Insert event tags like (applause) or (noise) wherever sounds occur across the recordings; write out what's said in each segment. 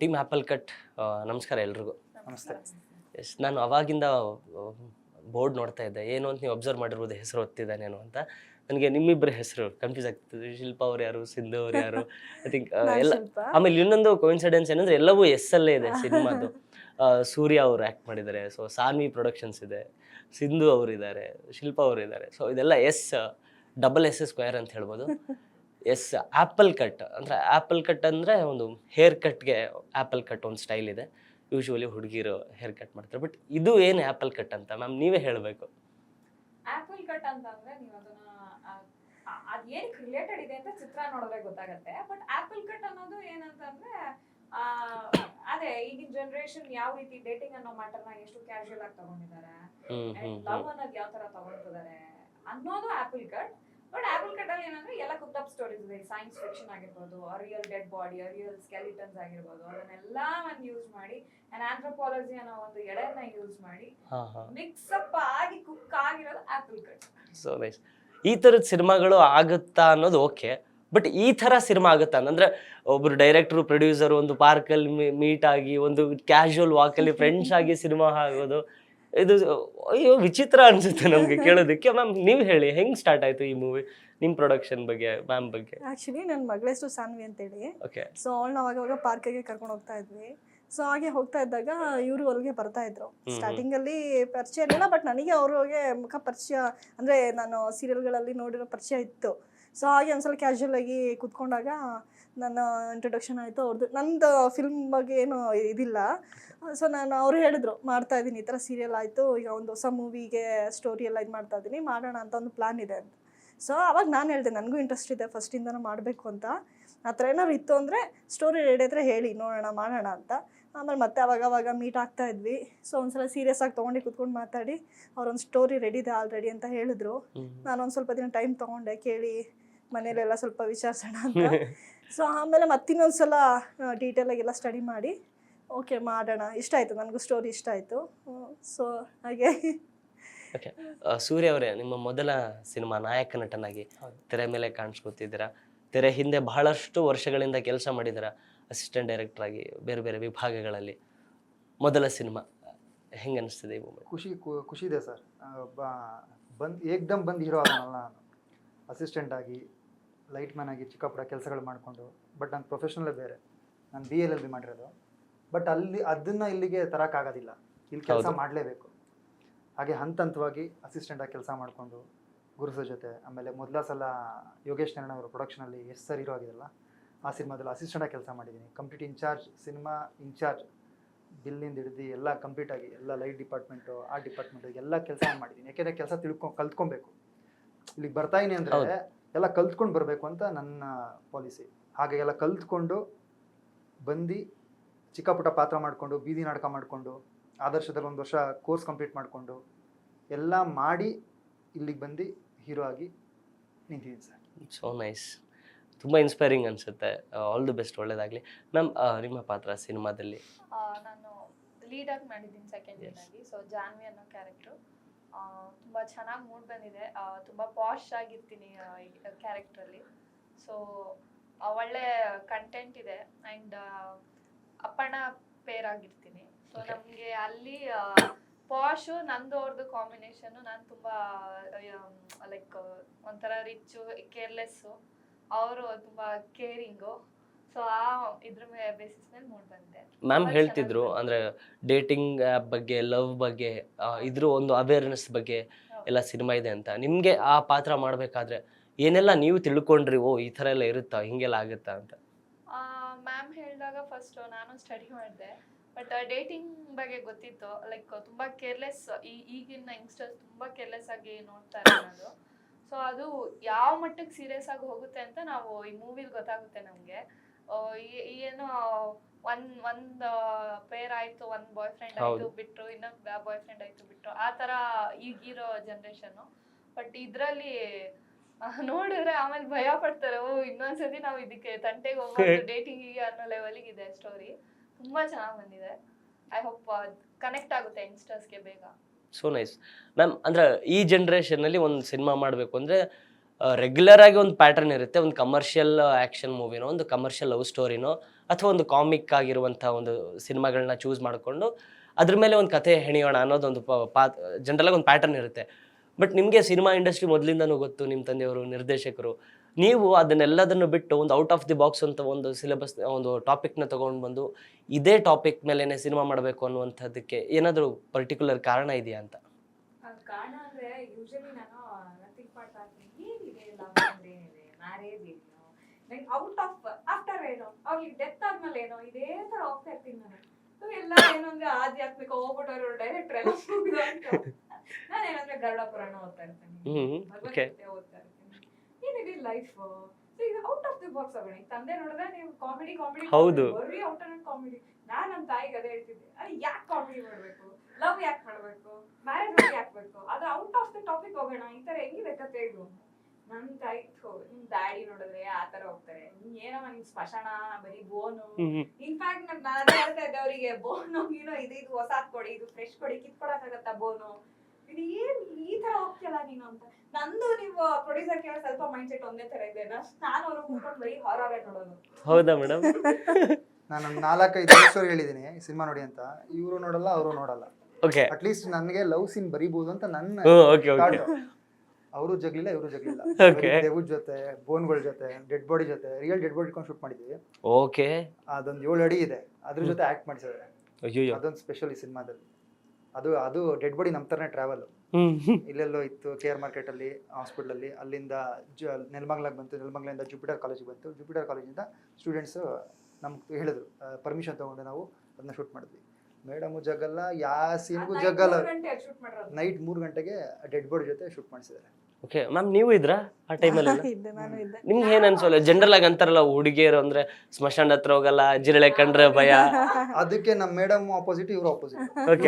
Team apple cut ನಮಸ್ಕಾರ ಎಲ್ರಿಗೂ. ನಮಸ್ತೆ. ಎಸ್ ನಾನು ಅವಾಗಿಂದ ಬೋರ್ಡ್ ನೋಡ್ತಾ ಇದ್ದೆ. ಏನು ಅಂತ ನೀವು ಅಬ್ಸರ್ವ್ ಮಾಡಿರ್ಬೋದು ಹೆಸರು ಓದ್ತಿದ್ದಾನೇನು ಅಂತ ನನಗೆ ನಿಮ್ಮಿಬ್ಬರ ಹೆಸರು ಕನ್ಫ್ಯೂಸ್ ಆಗ್ತದೆ. ಶಿಲ್ಪ ಅವ್ರು ಯಾರು ಸಿಂಧು ಅವ್ರು ಯಾರು? ಐ ಥಿಂಕ್ ಎಲ್ಲ ಆಮೇಲೆ ಇನ್ನೊಂದು ಕೋಇನ್ಸಿಡೆನ್ಸ್ ಏನಂದ್ರೆ ಎಲ್ಲವೂ ಎಸ್ ಅಲ್ಲೇ ಇದೆ ಸಿನಿಮಾದು. ಸೂರ್ಯ ಅವರು ಆ್ಯಕ್ಟ್ ಮಾಡಿದ್ದಾರೆ. ಸೊ ಸಾನ್ವಿ ಪ್ರೊಡಕ್ಷನ್ಸ್ ಇದೆ. ಸಿಂಧು ಅವರು ಇದ್ದಾರೆ. ಶಿಲ್ಪ ಅವರು ಇದ್ದಾರೆ. ಸೊ ಇದೆಲ್ಲ ಎಸ್ ಡಬಲ್ ಎಸ್ ಸ್ಕ್ವೇರ್ ಅಂತ ಹೇಳ್ಬೋದು. S apple cut. ಅಂದರೆ ಆ್ಯಪಲ್ ಕಟ್ ಅಂದರೆ ಒಂದು ಹೇರ್ ಕಟ್ಗೆ ಆ್ಯಪಲ್ ಕಟ್ ಒಂದು ಸ್ಟೈಲ್ ಇದೆ. ಯೂಶುವಲಿ ಹುಡುಗಿರು ಹೇರ್ ಕಟ್ ಮಾಡ್ತಾರೆ. ಬಟ್ ಇದು ಏನು ಆ್ಯಪಲ್ ಕಟ್ ಅಂತ? ಮ್ಯಾಮ್ ನೀವೇ ಹೇಳಬೇಕು. ಆ್ಯಪಲ್ ಕಟ್ ಅಂತಂದ್ರೆ ನೀವು ಅದನ್ನ ಅದು ಏನಕ್ಕೆ ರಿಲೇಟೆಡ್ ಇದೆ ಅಂತ ಚಿತ್ರ ನೋಡಿದ್ರೆ ಗೊತ್ತಾಗತ್ತೆ. ಬಟ್ ಆ್ಯಪಲ್ ಕಟ್ ಅನ್ನೋದು ಏನಂತಂದ್ರೆ ಅದೇ ಈಗಿನ ಜನರೇಷನ್ ಯಾವ ರೀತಿ ಡೇಟಿಂಗ್ ಅನ್ನೋ ಮ್ಯಾಟರ್ನ ಎಷ್ಟು ಕ್ಯಾಶುಯಲ್ ಆಗಿ ತಗೊಂಡಿದ್ದಾರೆ. ಲವ್ ಅನ್ನೋದು ಯಾವ ತರ ತಗೊಂಡಿದ್ದಾರೆ ಅನ್ನೋದು apple cut. But apple cut ಅಲ್ಲಿ ಏನಂದ್ರೆ ಎಲ್ಲ ಕುಕ್ಡ್ ಅಪ್ ಸ್ಟೋರೀಸ್ ಇದೆ. ಸೈನ್ಸ್ ಫಿಕ್ಷನ್ ಆಗಿರ್ಬೋದು real dead body real skeletons ಆಗಿರ್ಬೋದು ಅದನ್ನೆಲ್ಲ ಒಂದು ಯೂಸ್ ಮಾಡಿ ಅಂಡ್ ಆಂಥ್ರೋಪಾಲಜಿ ಅನ್ನೋ ಒಂದು ಎಳೆನ ಯೂಸ್ ಮಾಡಿ ಮಿಕ್ಸ್ ಅಪ್ ಆಗಿ ಕುಕ್ ಆಗಿರೋದು ಆಪಲ್ ಕಟ್ ಸೊ ನೈಸ್ ಈ ಥರದ ಸಿನಿಮಾಗಳು ಆಗುತ್ತಾ ಅನ್ನೋದು ಓಕೆ ಬಟ್ ಈ ಥರ ಸಿನಿಮಾ ಆಗುತ್ತಾ ಅಂದ್ರೆ ಒಬ್ಬರು ಡೈರೆಕ್ಟ್ರು ಪ್ರೊಡ್ಯೂಸರ್ ಒಂದು ಪಾರ್ಕಲ್ಲಿ ಮೀಟ್ ಆಗಿ ಒಂದು ಕ್ಯಾಶುವಲ್ ವಾಕಲ್ಲಿ ಫ್ರೆಂಡ್ಸ್ ಆಗಿ ಸಿನಿಮಾ ಆಗೋದು ಇದು ಅಯ್ಯೋ ವಿಚಿತ್ರ ಅನ್ಸುತ್ತೆ ನಮಗೆ ಕೇಳೋದಕ್ಕೆ. ಮ್ಯಾಮ್ ನೀವು ಹೇಳಿ ಹೆಂಗ್ ಸ್ಟಾರ್ಟ್ ಆಯ್ತು ಈ ಮೂವಿ ನಿಮ್ಮ ಪ್ರೊಡಕ್ಷನ್ ಬಗ್ಗೆ ಮ್ಯಾಮ್ ಬಗ್ಗೆ. ಆಕ್ಚುಲಿ ನನ್ನ ಮಗಳ ಹೆಸರು ಸಾನ್ವಿ ಅಂತೇಳಿ. ಓಕೆ ಸೊ ಅವಳನ್ನ ಅವಾಗ ಅವಾಗ ಪಾರ್ಕಿಗೆ ಕರ್ಕೊಂಡು ಹೋಗ್ತಾ ಇದ್ವಿ. ಸೊ ಹಾಗೆ ಹೋಗ್ತಾ ಇದ್ದಾಗ ಇವರು ಅಲ್ಲಿಗೆ ಬರ್ತಾ ಇದ್ರು. ಸ್ಟಾರ್ಟಿಂಗ್ ಅಲ್ಲಿ ಪರಿಚಯ ಇರಲಿಲ್ಲ ಬಟ್ ನನಗೆ ಅವ್ರಿಗೆ ಮುಖ ಪರಿಚಯ ಅಂದ್ರೆ ನಾನು ಸೀರಿಯಲ್ಗಳಲ್ಲಿ ನೋಡಿರೋ ಪರಿಚಯ ಇತ್ತು. ಸೊ ಹಾಗೆ ಒಂದ್ಸಲ ಕ್ಯಾಶುವಲ್ ಆಗಿ ಕುತ್ಕೊಂಡಾಗ ನನ್ನ ಇಂಟ್ರೊಡಕ್ಷನ್ ಆಯಿತು. ಅವ್ರದ್ದು ನಂದು ಫಿಲ್ಮ್ ಬಗ್ಗೆ ಏನು ಇದಿಲ್ಲ. ಸೊ ನಾನು ಅವ್ರು ಹೇಳಿದ್ರು, ಮಾಡ್ತಾ ಇದ್ದೀನಿ ಈ ಥರ ಸೀರಿಯಲ್ ಆಯಿತು. ಈಗ ಒಂದು ಹೊಸ ಮೂವಿಗೆ ಸ್ಟೋರಿ ಎಲ್ಲ ಇದು ಮಾಡ್ತಾ ಇದ್ದೀನಿ ಮಾಡೋಣ ಅಂತ ಒಂದು ಪ್ಲ್ಯಾನ್ ಇದೆ ಅಂತ. ಸೊ ಅವಾಗ ನಾನು ಹೇಳಿದೆ, ನನಗೂ ಇಂಟ್ರೆಸ್ಟ್ ಇದೆ ಫಸ್ಟಿಂದನೂ ಮಾಡಬೇಕು ಅಂತ. ಆ ಥರ ಏನಾದ್ರು ಇತ್ತು ಅಂದರೆ ಸ್ಟೋರಿ ರೆಡಿ ಆದರೆ ಹೇಳಿ, ನೋಡೋಣ, ಮಾಡೋಣ ಅಂತ. ಆಮೇಲೆ ಮತ್ತೆ ಅವಾಗ ಅವಾಗ ಮೀಟ್ ಆಗ್ತಾ ಇದ್ವಿ. ಸೊ ಒಂದ್ಸಲ ಸೀರಿಯಸ್ ಆಗಿ ತೊಗೊಂಡು ಕುತ್ಕೊಂಡು ಮಾತಾಡಿ ಅವ್ರೊಂದು ಸ್ಟೋರಿ ರೆಡಿ ಇದೆ ಆಲ್ರೆಡಿ ಅಂತ ಹೇಳಿದ್ರು. ನಾನು ಒಂದು ಸ್ವಲ್ಪ ದಿನ ಟೈಮ್ ತಗೊಂಡೆ ಕೇಳಿ ಮನೇಲೆಲ್ಲ ಸ್ವಲ್ಪ ವಿಚಾರಿಸೋಣ ಅಂತ. ಸೊ ಆಮೇಲೆ ಮತ್ತಿನ್ನೊಂದ್ಸಲ ಡೀಟೇಲ್ ಆಗಿ ಡೀಟೇಲಾಗೆಲ್ಲ ಸ್ಟಡಿ ಮಾಡಿ ಓಕೆ ಮಾಡೋಣ ಇಷ್ಟ ಆಯ್ತು ನನಗೂ ಸ್ಟೋರಿ ಇಷ್ಟ ಆಯಿತು. ಸೊ ಹಾಗೆ. ಓಕೆ ಸೂರ್ಯ ಅವರೇ ನಿಮ್ಮ ಮೊದಲ ಸಿನಿಮಾ ನಾಯಕ ನಟನಾಗಿ ತೆರೆ ಮೇಲೆ ಕಾಣಿಸ್ಕೊತಿದ್ದೀರಾ? ತೆರೆ ಹಿಂದೆ ಬಹಳಷ್ಟು ವರ್ಷಗಳಿಂದ ಕೆಲಸ ಮಾಡಿದ್ದೀರಾ? ಅಸಿಸ್ಟೆಂಟ್ ಡೈರೆಕ್ಟರ್ ಆಗಿ ಬೇರೆ ಬೇರೆ ವಿಭಾಗಗಳಲ್ಲಿ ಮೊದಲ ಸಿನಿಮಾ ಹೆಂಗೆ ಅನಿಸ್ತಿದೆ ಈ ಮೂಮೆಂಟ್ ಖುಷಿ ಖು- ಖುಷಿ ಇದೆ ಸರ್. ಬಂದು ಏಕ್ದಮ್ ಬಂದು ಹೀರೋ ಆಗಲ್ಲ ನಾನು. ಅಸಿಸ್ಟೆಂಟ್ ಆಗಿ ಲೈಟ್ ಮ್ಯಾನ್ ಆಗಿ ಚಿಕ್ಕ ಪುಟ್ಟ ಕೆಲಸಗಳು ಮಾಡಿಕೊಂಡು ಬಟ್ ನಾನು ಪ್ರೊಫೆಷನಲ್ಲೇ ಬೇರೆ. ನಾನು ಬಿ ಎಲ್ ಎಲ್ ಬಿ ಮಾಡಿರೋದು. ಬಟ್ ಅಲ್ಲಿ ಅದನ್ನು ಇಲ್ಲಿಗೆ ತರೋಕ್ಕಾಗೋದಿಲ್ಲ ಇಲ್ಲಿ ಕೆಲಸ ಹೌದು. ಮಾಡಲೇಬೇಕು. ಹಾಗೆ ಹಂತ ಹಂತವಾಗಿ ಅಸಿಸ್ಟೆಂಟ್ ಆಗಿ ಕೆಲಸ ಮಾಡಿಕೊಂಡು ಗುರುಸು ಜೊತೆ ಆಮೇಲೆ ಮೊದಲ ಸಲ ಯೋಗೇಶ್ ನಾರಾಯಣ ಅವರ ಪ್ರೊಡಕ್ಷನಲ್ಲಿ ಎಸ್ ಸರ್ ಹೀರೋ ಆಗಿದೆಯಲ್ಲ ಆ ಸಿನಿಮಾದಲ್ಲಿ ಅಸಿಸ್ಟೆಂಟ್ ಆಗಿ ಕೆಲಸ ಮಾಡಿದ್ದೀನಿ complete in charge cinema in charge ಬಿಲ್ಲಿಂದ ಹಿಡಿದು ಎಲ್ಲ ಕಂಪ್ಲೀಟ್ ಆಗಿ ಎಲ್ಲ ಲೈಟ್ ಡಿಪಾರ್ಟ್ಮೆಂಟು ಆ ಡಿಪಾರ್ಟ್ಮೆಂಟು ಎಲ್ಲ ಕೆಲಸ ಮಾಡಿದ್ದೀನಿ ಯಾಕೆಂದರೆ ಕೆಲಸ ತಿಳ್ಕೊ ಕಲ್ತ್ಕೊಬೇಕು. ಇಲ್ಲಿಗೆ ಬರ್ತಾ ಇದೀನಿ ಅಂದರೆ ಎಲ್ಲ ಕಲ್ತ್ಕೊಂಡು ಬರಬೇಕು ಅಂತ ನನ್ನ ಪಾಲಿಸಿ ಹಾಗೆ ಎಲ್ಲ ಕಲ್ತ್ಕೊಂಡು ಬಂದು ಚಿಕ್ಕ ಪುಟ್ಟ ಪಾತ್ರ ಮಾಡಿಕೊಂಡು ಬೀದಿ ನಾಟಕ ಮಾಡಿಕೊಂಡು ಆದರ್ಶದಲ್ಲಿ ಒಂದು ವರ್ಷ ಕೋರ್ಸ್ ಕಂಪ್ಲೀಟ್ ಮಾಡಿಕೊಂಡು ಎಲ್ಲ ಮಾಡಿ ಇಲ್ಲಿಗೆ ಬಂದು ಹೀರೋ ಆಗಿ ನಿಂತಿದ್ದೀನಿ ಸರ್. ಸೋ ನೈಸ್ ತುಂಬ ಇನ್ಸ್ಪೈರಿಂಗ್ ಅನ್ಸುತ್ತೆ. ಆಲ್ ದಿ ಬೆಸ್ಟ್ ಒಳ್ಳೇದಾಗಲಿ. ಮ್ಯಾಮ್ ನಿಮ್ಮ ಪಾತ್ರ ಸಿನಿಮಾದಲ್ಲಿ? ನಾನು ಲೀಡ್ ಆಗಿ ಮಾಡಿದ್ದೀನಿ ಸೆಕೆಂಡ್ ಇಯರ್ ಆಗಿ ಸೊ ಜಾನ್ವಿ ಅನ್ನೋ ಕ್ಯಾರೆಕ್ಟ್ರು ತುಂಬ ಚೆನ್ನಾಗಿ ಮೂಡ್ ಬಂದಿದೆ. ತುಂಬ ಪಾಶ್ ಆಗಿರ್ತೀನಿ ಕ್ಯಾರೆಕ್ಟ್ರಲ್ಲಿ ಸೊ ಒಳ್ಳೆ ಕಂಟೆಂಟ್ ಇದೆ. ಆ್ಯಂಡ್ ಅಪ್ಪಣ್ಣ ಪೇರ್ ಆಗಿರ್ತೀನಿ. ಸೊ. ನಮಗೆ ಅಲ್ಲಿ ಪಾಶು ನಂದು ಅವ್ರದ್ದು ಕಾಂಬಿನೇಷನ್ನು ನಾನು ತುಂಬ ಲೈಕ್ ಒಂಥರ ರಿಚ್ಚು ಕೇರ್ಲೆಸ್ಸು ಅವರು ತುಂಬಾ ಕೇರಿಂಗು ಸೊ ಆ ಇದ್ರ ಮೇಲೆ ಬೇಸಿಸ್ ಮೇಲೆ ಮೂಡ್ ಬಂದಿದೆ ಮ್ಯಾಮ್ ಹೇಳ್ತಿದ್ರು ಅಂದ್ರೆ ಅಂದರೆ ಡೇಟಿಂಗ್ ಆ್ಯಪ್ ಬಗ್ಗೆ ಲವ್ ಬಗ್ಗೆ ಆ, ಇದ್ರ ಒಂದು ಅವೇರ್ನೆಸ್ ಬಗ್ಗೆ ಎಲ್ಲ ಸಿನಿಮಾ ಇದೆ ಅಂತ. ನಿಮಗೆ ಆ ಪಾತ್ರ ಮಾಡಬೇಕಾದ್ರೆ ಏನೆಲ್ಲ ನೀವು ತಿಳ್ಕೊಂಡ್ರಿ ಓ ಈ ಥರ ಎಲ್ಲ ಇರುತ್ತಾ ಹಿಂಗೆಲ್ಲ ಆಗುತ್ತಾ ಅಂತ? ಮ್ಯಾಮ್ ಹೇಳಿದಾಗ ಫಸ್ಟ್ ನಾನು ಸ್ಟಡಿ ಮಾಡಿದೆ. ಬಟ್ ಡೇಟಿಂಗ್ ಬಗ್ಗೆ ಗೊತ್ತಿತ್ತು. ಲೈಕ್ ತುಂಬಾ ಕೇರ್ಲೆಸ್ ಈಗಿನ ಯಂಗ್ಸ್ಟರ್ಸ್ ತುಂಬಾ ಕೇರ್ಲೆಸ್ ಆಗಿ ನೋಡ್ತಾರೆ (coughs) ಅನ್ನೋದು ಸೊ ಅದು ಯಾವ ಮಟ್ಟಕ್ಕೆ ಸೀರಿಯಸ್ ಆಗಿ ಹೋಗುತ್ತೆ ಅಂತ ನಾವು ಈ ಮೂವಿಲಿ ಗೊತ್ತಾಗುತ್ತೆ ನಮಗೆ. ಏನು ಒನ್ ಒಂದ್ ಪೇರ್ ಆಯ್ತು ಒಂದ್ ಬಾಯ್ ಫ್ರೆಂಡ್ ಆಯ್ತು. ಬಿಟ್ರು ಇನ್ನೊಂದ್ ಬಾಯ್ ಫ್ರೆಂಡ್ ಆಯ್ತು ಬಿಟ್ರು ಆ ತರ ಈಗಿರೋ ಜನರೇಷನ್ ಬಟ್ ಇದ್ರಲ್ಲಿ ನೋಡಿದ್ರೆ ಆಮೇಲೆ ಭಯ ಪಡ್ತಾರೆ ಓ ಇನ್ನೊಂದ್ಸತಿ ನಾವು ಇದಕ್ಕೆ ತಂಟೆಗೆ ಹೋಗೋದು ಡೇಟಿಂಗ್ (laughs) ಅನ್ನೋ ಲೆವೆಲಿಗೆ ಇದೆ ಸ್ಟೋರಿ ತುಂಬಾ ಚೆನ್ನಾಗಿ ಬಂದಿದೆ. ಐ ಹೋಪ್ ಕನೆಕ್ಟ್ ಆಗುತ್ತೆ ಯಂಗ್ಸ್ಟರ್ಸ್ಗೆ ಬೇಗ. ಸೊ ನೈಸ್ ಮ್ಯಾಮ್ ಅಂದ್ರೆ ಈ ಜನ್ರೇಷನಲ್ಲಿ ಒಂದು ಸಿನಿಮಾ ಮಾಡಬೇಕು ಅಂದರೆ ರೆಗ್ಯುಲರ್ ಆಗಿ ಒಂದು ಪ್ಯಾಟರ್ನ್ ಇರುತ್ತೆ. ಒಂದು ಕಮರ್ಷಿಯಲ್ ಆ್ಯಕ್ಷನ್ ಮೂವಿನೋ ಒಂದು ಕಮರ್ಷಿಯಲ್ ಲವ್ ಸ್ಟೋರಿನೋ ಅಥವಾ ಒಂದು ಕಾಮಿಕ್ ಆಗಿರುವಂಥ ಒಂದು ಸಿನಿಮಾಗಳನ್ನ ಚೂಸ್ ಮಾಡಿಕೊಂಡು ಅದ್ರ ಮೇಲೆ ಒಂದು ಕತೆ ಹೆಣಿಯೋಣ ಅನ್ನೋದೊಂದು ಪ- ಜನರಲಾಗಿ ಒಂದು ಪ್ಯಾಟರ್ನ್ ಇರುತ್ತೆ. ಬಟ್ ನಿಮಗೆ ಸಿನಿಮಾ ಇಂಡಸ್ಟ್ರಿ ಮೊದಲಿಂದನೂ ಗೊತ್ತು ನಿಮ್ಮ ತಂದೆಯವರು, ನಿರ್ದೇಶಕರು. ನೀವು ಅದನ್ನೆಲ್ಲದನ್ನು ಬಿಟ್ಟು ಒಂದು ಔಟ್ ಆಫ್ ದಿ ಬಾಕ್ಸ್ ಅಂತ ಒಂದು ಸಿಲೆಬಸ್ ಒಂದು ಟಾಪಿಕ್ನ ತೊಗೊಂಡು ಬಂದು ಇದೇ ಟಾಪಿಕ್ ಮೇಲೇ ಸಿನಿಮಾ ಮಾಡಬೇಕು ಅನ್ನುವಂಥದ್ದಕ್ಕೆ ಏನಾದರೂ ಪರ್ಟಿಕ್ಯುಲರ್ ಕಾರಣ ಇದೆಯಾ ಅಂತ? ಕಾರಣ ಅಂದ್ರೆ ಯೂಶಲಿ ನಾನು ಥಿಂಕ್ ಮಾಡ್ತಾ ಇರ್ತೀನಿ ಏನಿದೆ ಲವ್ ಅಂದ್ರೆ ಏನಿದೆ ಮ್ಯಾರೇಜ್ ಏನು ಲೈಕ್ ಔಟ್ ಆಫ್ ಆಫ್ಟರ್ ಏನು ಅವ್ರಿಗೆ ಡೆತ್ ಆದ್ಮೇಲೆ ಏನೋ ಇದೇ ತರ ಹೋಗ್ತಾ ಇರ್ತೀನಿ ನಾನು. ಸೊ ಎಲ್ಲ ಏನು ಅಂದ್ರೆ ಆಧ್ಯಾತ್ಮಿಕ ಹೋಗ್ಬಿಟ್ಟವ್ರು ಡೈರೆಕ್ಟರ್ ಎಲ್ಲ ಗರುಡ ಪುರಾಣ ಓದ್ತಾ ಇರ್ತೀನಿ. ಓಕೆ ಭಗವದ್ಗೀತೆ ಓದ್ತಾ ಇರ್ತೀನಿ. ಏನಿದೆ ಲೈಫ್ ಸೊ ಈಗ ಔಟ್ ಆಫ್ ದಿ ಬಾಕ್ಸ್ ಆಗೋಣ ತಂದೆ ನೋಡಿದ್ರೆ ನೀವು ಕಾಮಿಡಿ ಕಾಮಿಡಿ ಹೌದು. ಬರೀ ಔಟ್ ಅಂಡ್ ಕಾಮಿಡಿ ನಾನು ನಮ್ಮ ತಾಯಿಗೆ ಅದೇ ಹೇಳ್ತಿದ್ದೆ. ಅರೆ ಯಾಕೆ ಕಾಮಿಡಿ ಮಾಡಬೇಕು? ಲವ್ ಯಾಕೆ ಮಾಡಬೇಕು? ಮ್ಯಾರೇಜ್ ಯಾಕೆ ಬೇಕು? ಅದು ಔಟ್ ಆಫ್ ದ ಟಾಪಿಕ್ ಹೋಗೋಣ. ಈ ತರ ಹೆಂಗಿದೆ ಕತೆ ಇದು ನನ್ ತಾಯಿ ನಿಮ್ ಡ್ಯಾಡಿ ನೋಡಿದ್ರೆ ಆ ತರ ಹೋಗ್ತಾರೆ. ಏನೋ ನಿಮ್ ಸ್ಮಶಾನ ಬರೀ ಬೋನು ಇನ್ಫ್ಯಾಕ್ಟ್ ನಾನು ಹೇಳ್ತಾ ಇದ್ದೆ ಅವರಿಗೆ ಬೋನು ಏನೋ ಇದು ಇದು ಹೊಸಾದ್ ಕೊಡಿ ಇದು ಫ್ರೆಶ್ ಕೊಡಿ ಕಿತ್ಕೊಡಕ್ಕಾಗತ್ತಾ ಬೋನು ಇದು ಏನ್ ಈ ತರ ಹೋಗ್ತಿಯಲ್ಲ ನೀನು ಅಂತ. ನಂದು ನೀವು ಪ್ರೊಡ್ಯೂಸರ್ ಕೇಳೋ ಸ್ವಲ್ಪ ಮೈಂಡ್ ಸೆಟ್ ಒಂದೇ ತರ ಇದೆ. ನಾನು ಅವ್ರು ಕೂತ್ಕೊಂಡು ಬರೀ ಹಾರರೇ ನೋಡೋದು. ಹೌದಾ ಮೇಡಮ್ ನಾನು ಒಂದು ನಾಲ್ಕೈದು ಸ್ಟೋರಿ ಹೇಳಿದ್ದೀನಿ ಸಿನಿಮಾ ನೋಡಿ ಅಂತ. ಇವರು ನೋಡಲ್ಲ ಅವರು ನೋಡಲ್ಲ. ಓಕೆ ಅಟ್ ಲೀಸ್ಟ್ ನನಗೆ ಲವ್ ಸೀನ್ ಬರಿಬಹುದು ಅಂತ ನನ್ನ ಓಕೆ ಓಕೆ ಅವರು ಜಗ್ಲಿಲ್ಲ ಇವರು ಜಗ್ಲಿಲ್ಲ. (laughs) ಓಕೆ ದೇವು ಜೊತೆ ಬೋನ್ಗಳ ಜೊತೆ ಡೆಡ್ ಬಾಡಿ ಜೊತೆ ರಿಯಲ್ ಡೆಡ್ ಬಾಡಿ ಇಟ್ಕೊಂಡು ಶೂಟ್ ಮಾಡಿದ್ವಿ. ಓಕೆ ಅದೊಂದು ಏಳು ಅಡಿ ಇದೆ. ಅದ್ರ ಜೊತೆ ಆಕ್ಟ್ ಮಾಡಿಸಿದ್ರೆ. ಅಯ್ಯೋ ಅದೊಂದು ಸ್ಪೆಷಲ್ ಈ ಸಿನಿಮಾದಲ್ಲಿ ಅದು ಅದು ಡೆಡ್ ಬಾಡಿ ನಮ್ಮ ಥರನೇ ಟ್ರಾವೆಲ್ ಇಲ್ಲೆಲ್ಲೋ ಇತ್ತು ಕೆ ಆರ್ ಮಾರ್ಕೆಟಲ್ಲಿ ಹಾಸ್ಪಿಟ್ಲಲ್ಲಿ ಅಲ್ಲಿಂದ ಜ ನೆಲಮಂಗ್ಲಾಗ ಬಂತು ನೆಲಮಂಗ್ಲಿಂದ ಜುಪಿಟರ್ ಕಾಲೇಜಿಗೆ ಬಂತು. ಜುಪಿಟರ್ ಕಾಲೇಜಿಂದ ಸ್ಟೂಡೆಂಟ್ಸು ನಮ್ಗೆ ಹೇಳಿದ್ರು ಪರ್ಮಿಷನ್ ತೊಗೊಂಡು ನಾವು ಅದನ್ನ ಶೂಟ್ ಮಾಡಿದ್ವಿ. ಮೇಡಮು ಜಗ್ಗಲ್ಲ ಯಾವ ಸೀನ್ಗೂ ಜಗ್ಗಲ್ಲ ಗಂಟೆ ಶೂಟ್ ಮಾಡಿರೋದು. ನೈಟ್ ಮೂರು ಗಂಟೆಗೆ ಡೆಡ್ ಬಾಡಿ ಜೊತೆ ಶೂಟ್ ಮಾಡಿಸಿದ್ದಾರೆ. ಓಕೆ ಮ್ಯಾಮ್ ನೀವು ಇದ್ರಾ ಆ ಟೈಮಲ್ಲಿ (laughs) ಇದ್ದೆ ನಾನು ಇದ್ದೆ. ನಿಮ್ಗೆ ಏನ್ ಅನ್ಸೋಲ್ಲ? ಜನರಲ್ ಆಗಿ ಅಂತಾರಲ್ಲ ಹುಡುಗಿಯರು ಅಂದ್ರೆ ಸ್ಮಶಾನ ಹತ್ರ ಹೋಗಲ್ಲ ಜಿರಳೆ ಕಂಡ್ರೆ ಭಯ. (laughs) ಅದಕ್ಕೆ ನಮ್ಮ ಮೇಡಮ್ ಆಪೋಸಿಟ್ ಇವರು ಆಪೋಸಿಟ್.